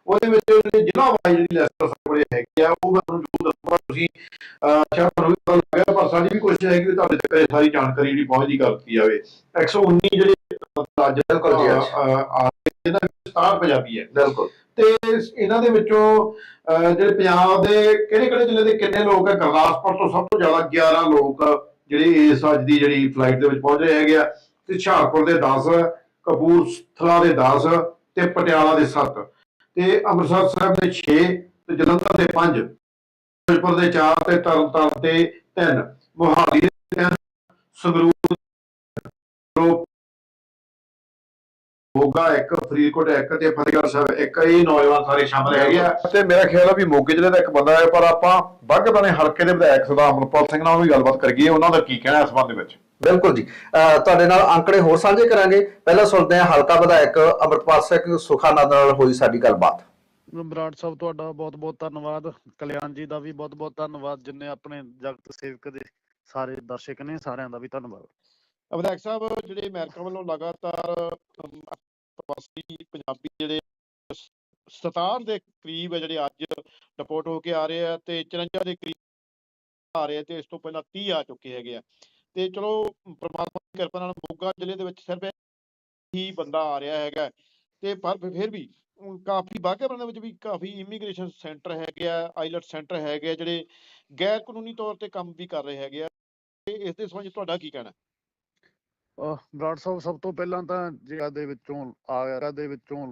S1: ਉਹਦੇ ਵਿੱਚ ਜਿਹੜੇ ਜ਼ਿਲ੍ਹਾ ਵਾਈ ਜਿਹੜੀ ਲਿਸਟ ਸਾਹਮਣੇ ਹੈਗੀ ਆ ਉਹ ਮੈਂ ਤੁਹਾਨੂੰ ਜ਼ਰੂਰ ਦੱਸੂਗਾ। ਤੁਸੀਂ ਸ਼ਾਇਦ ਤੁਹਾਨੂੰ ਵੀ ਪਤਾ ਲੱਗਾ ਪਰ ਸਾਡੀ ਵੀ ਕੋਸ਼ਿਸ਼ ਹੈ ਕਿ ਤੁਹਾਡੇ ਤੱਕ ਸਾਰੀ ਜਾਣਕਾਰੀ ਜਿਹੜੀ ਪਹੁੰਚਦੀ ਕਰਤੀ ਜਾਵੇ। 119 ਜਿਹੜੇ ਅੱਜ
S2: ਬਿਲਕੁਲ ਜੀ, ਅੱਜ।
S1: ਅਹ, ਆ ਵਿੱਚ 67 ਪੰਜਾਬੀ ਹੈ।
S2: ਬਿਲਕੁਲ।
S1: ਤੇ ਇਹਨਾਂ ਦੇ ਵਿੱਚੋਂ ਜਿਹੜੇ ਪੰਜਾਬ ਦੇ ਕਿਹੜੇ ਕਿਹੜੇ ਜ਼ਿਲ੍ਹੇ ਦੇ ਕਿੰਨੇ ਲੋਕ ਹੈ ਗੁਰਦਾਸਪੁਰ ਤੋਂ ਸਭ ਤੋਂ ਜ਼ਿਆਦਾ 11 ਲੋਕ ਜਿਹੜੇ ਇਸ ਅੱਜ ਦੀ ਜਿਹੜੀ ਫਲਾਈਟ ਦੇ ਵਿੱਚ ਪਹੁੰਚ ਰਹੇ ਹੈਗੇ ਆ। ਤੇ ਹੁਸ਼ਿਆਰਪੁਰ ਦੇ 10 ਕਪੂਰਥਲਾ ਦੇ 10 ਤੇ ਪਟਿਆਲਾ ਦੇ 7 ਤੇ ਅੰਮ੍ਰਿਤਸਰ ਸਾਹਿਬ ਦੇ 6 ਤੇ ਜਲੰਧਰ ਦੇ 5 ਫਿਰੋਜ਼ਪੁਰ ਦੇ 4 ਤੇ ਤਰਨਤਾਰਨ ਦੇ 3 ਮੋਹਾਲੀ ਦੇ 3 ਸੰਗਰੂਰ ਮੋਗਾ ਇੱਕ ਫਰੀਦਕੋਟ ਇੱਕ ਤੇ ਫਤਿਹਗੜ੍ਹ ਸਾਹਿਬ ਇੱਕ। ਇਹ ਨੌਜਵਾਨ ਸਾਰੇ ਸ਼ਾਮਲ ਹੈਗੇ ਆ। ਤੇ ਮੇਰਾ ਖਿਆਲ ਆ ਵੀ ਮੋਗੇ ਜ਼ਿਲ੍ਹੇ ਦਾ ਇੱਕ ਬੰਦਾ ਹੈ ਪਰ ਆਪਾਂ ਬਾਗਬਾਨੇ ਹਲਕੇ ਦੇ ਵਿਧਾਇਕ ਸਰਦਾਰ ਅਮਰਪਾਲ ਸਿੰਘ ਨਾਲ ਵੀ ਗੱਲਬਾਤ ਕਰੀਏ ਉਹਨਾਂ ਦਾ ਕੀ ਕਹਿਣਾ ਇਸ ਸੰਬੰਧ ਵਿੱਚ?
S2: ਬਿਲਕੁਲ ਜੀ। ਤੁਹਾਡੇ ਨਾਲ ਅੰਕੜੇ ਹੋਰ ਸਾਂਝੇ ਕਰਾਂਗੇ। ਪਹਿਲਾਂ ਸੁਣਦੇ ਹਾਂ ਹਲਕਾ ਵਿਧਾਇਕ ਅਮਰਪਾਲ ਸਿੰਘ ਸੁਖਾਨੰਦ ਨਾਲ ਹੋਈ ਸਾਡੀ ਗੱਲਬਾਤ।
S3: ਬਰਾੜ ਸਾਹਿਬ ਤੁਹਾਡਾ ਬਹੁਤ ਬਹੁਤ ਧੰਨਵਾਦ। ਕਲਿਆਣ ਜੀ ਦਾ ਵੀ ਬਹੁਤ ਬਹੁਤ ਧੰਨਵਾਦ ਜਿੰਨੇ ਆਪਣੇ ਜਗਤ ਸੇਵਕ ਦੇ ਸਾਰੇ ਦਰਸ਼ਕ ਨੇ ਸਾਰਿਆਂ ਦਾ ਵੀ ਧੰਨਵਾਦ।
S1: ਵਿਧਾਇਕ ਸਾਹਿਬ ਜਿਹੜੇ ਅਮਰੀਕਾ ਵੱਲੋਂ ਲਗਾਤਾਰ ਪ੍ਰਵਾਸੀ ਪੰਜਾਬੀ ਜਿਹੜੇ 67 ਦੇ ਕਰੀਬ ਹੈ ਜਿਹੜੇ ਅੱਜ ਰਿਪੋਰਟ ਹੋ ਕੇ ਆ ਰਹੇ ਆ ਤੇ 54 ਦੇ ਕਰੀਬ ਆ ਰਹੇ ਤੇ ਇਸ ਤੋਂ ਪਹਿਲਾਂ 30 ਆ ਚੁੱਕੇ ਹੈਗੇ ਆ। ਤੇ ਚਲੋ, ਪ੍ਰਮਾਤਮਾ ਦੀ ਕਿਰਪਾ ਨਾਲ ਮੋਗਾ ਜ਼ਿਲ੍ਹੇ ਦੇ ਵਿੱਚ ਸਿਰਫ ਹੀ ਬੰਦਾ ਆ ਰਿਹਾ ਹੈਗਾ। ਤੇ ਪਰ ਫਿਰ- ਵੀ ਕਾਫੀ ਬਾਘੇਪੁਰ ਦੇ ਵਿੱਚ ਵੀ ਕਾਫੀ ਇਮੀਗ੍ਰੇਸ਼ਨ ਸੈਂਟਰ ਹੈਗੇ ਆ ਆਈਲਟ ਸੈਂਟਰ ਹੈਗੇ ਆ, ਜਿਹੜੇ ਗੈਰ ਕਾਨੂੰਨੀ ਤੌਰ ਤੇ ਕੰਮ ਵੀ ਕਰ ਰਹੇ ਹੈਗੇ ਆ। ਤੇ ਇਸ ਦੇ ਸੰਬੰਧ ਤੁਹਾਡਾ ਕੀ ਕਹਿਣਾ?
S3: ਬਰਾੜ ਸਾਹਿਬ ਸਭ ਤੋਂ ਪਹਿਲਾਂ ਤਾਂ ਜਿਹੜਾ ਦੇ ਵਿੱਚੋਂ ਆਗਰਾ ਦੇ ਵਿੱਚੋਂ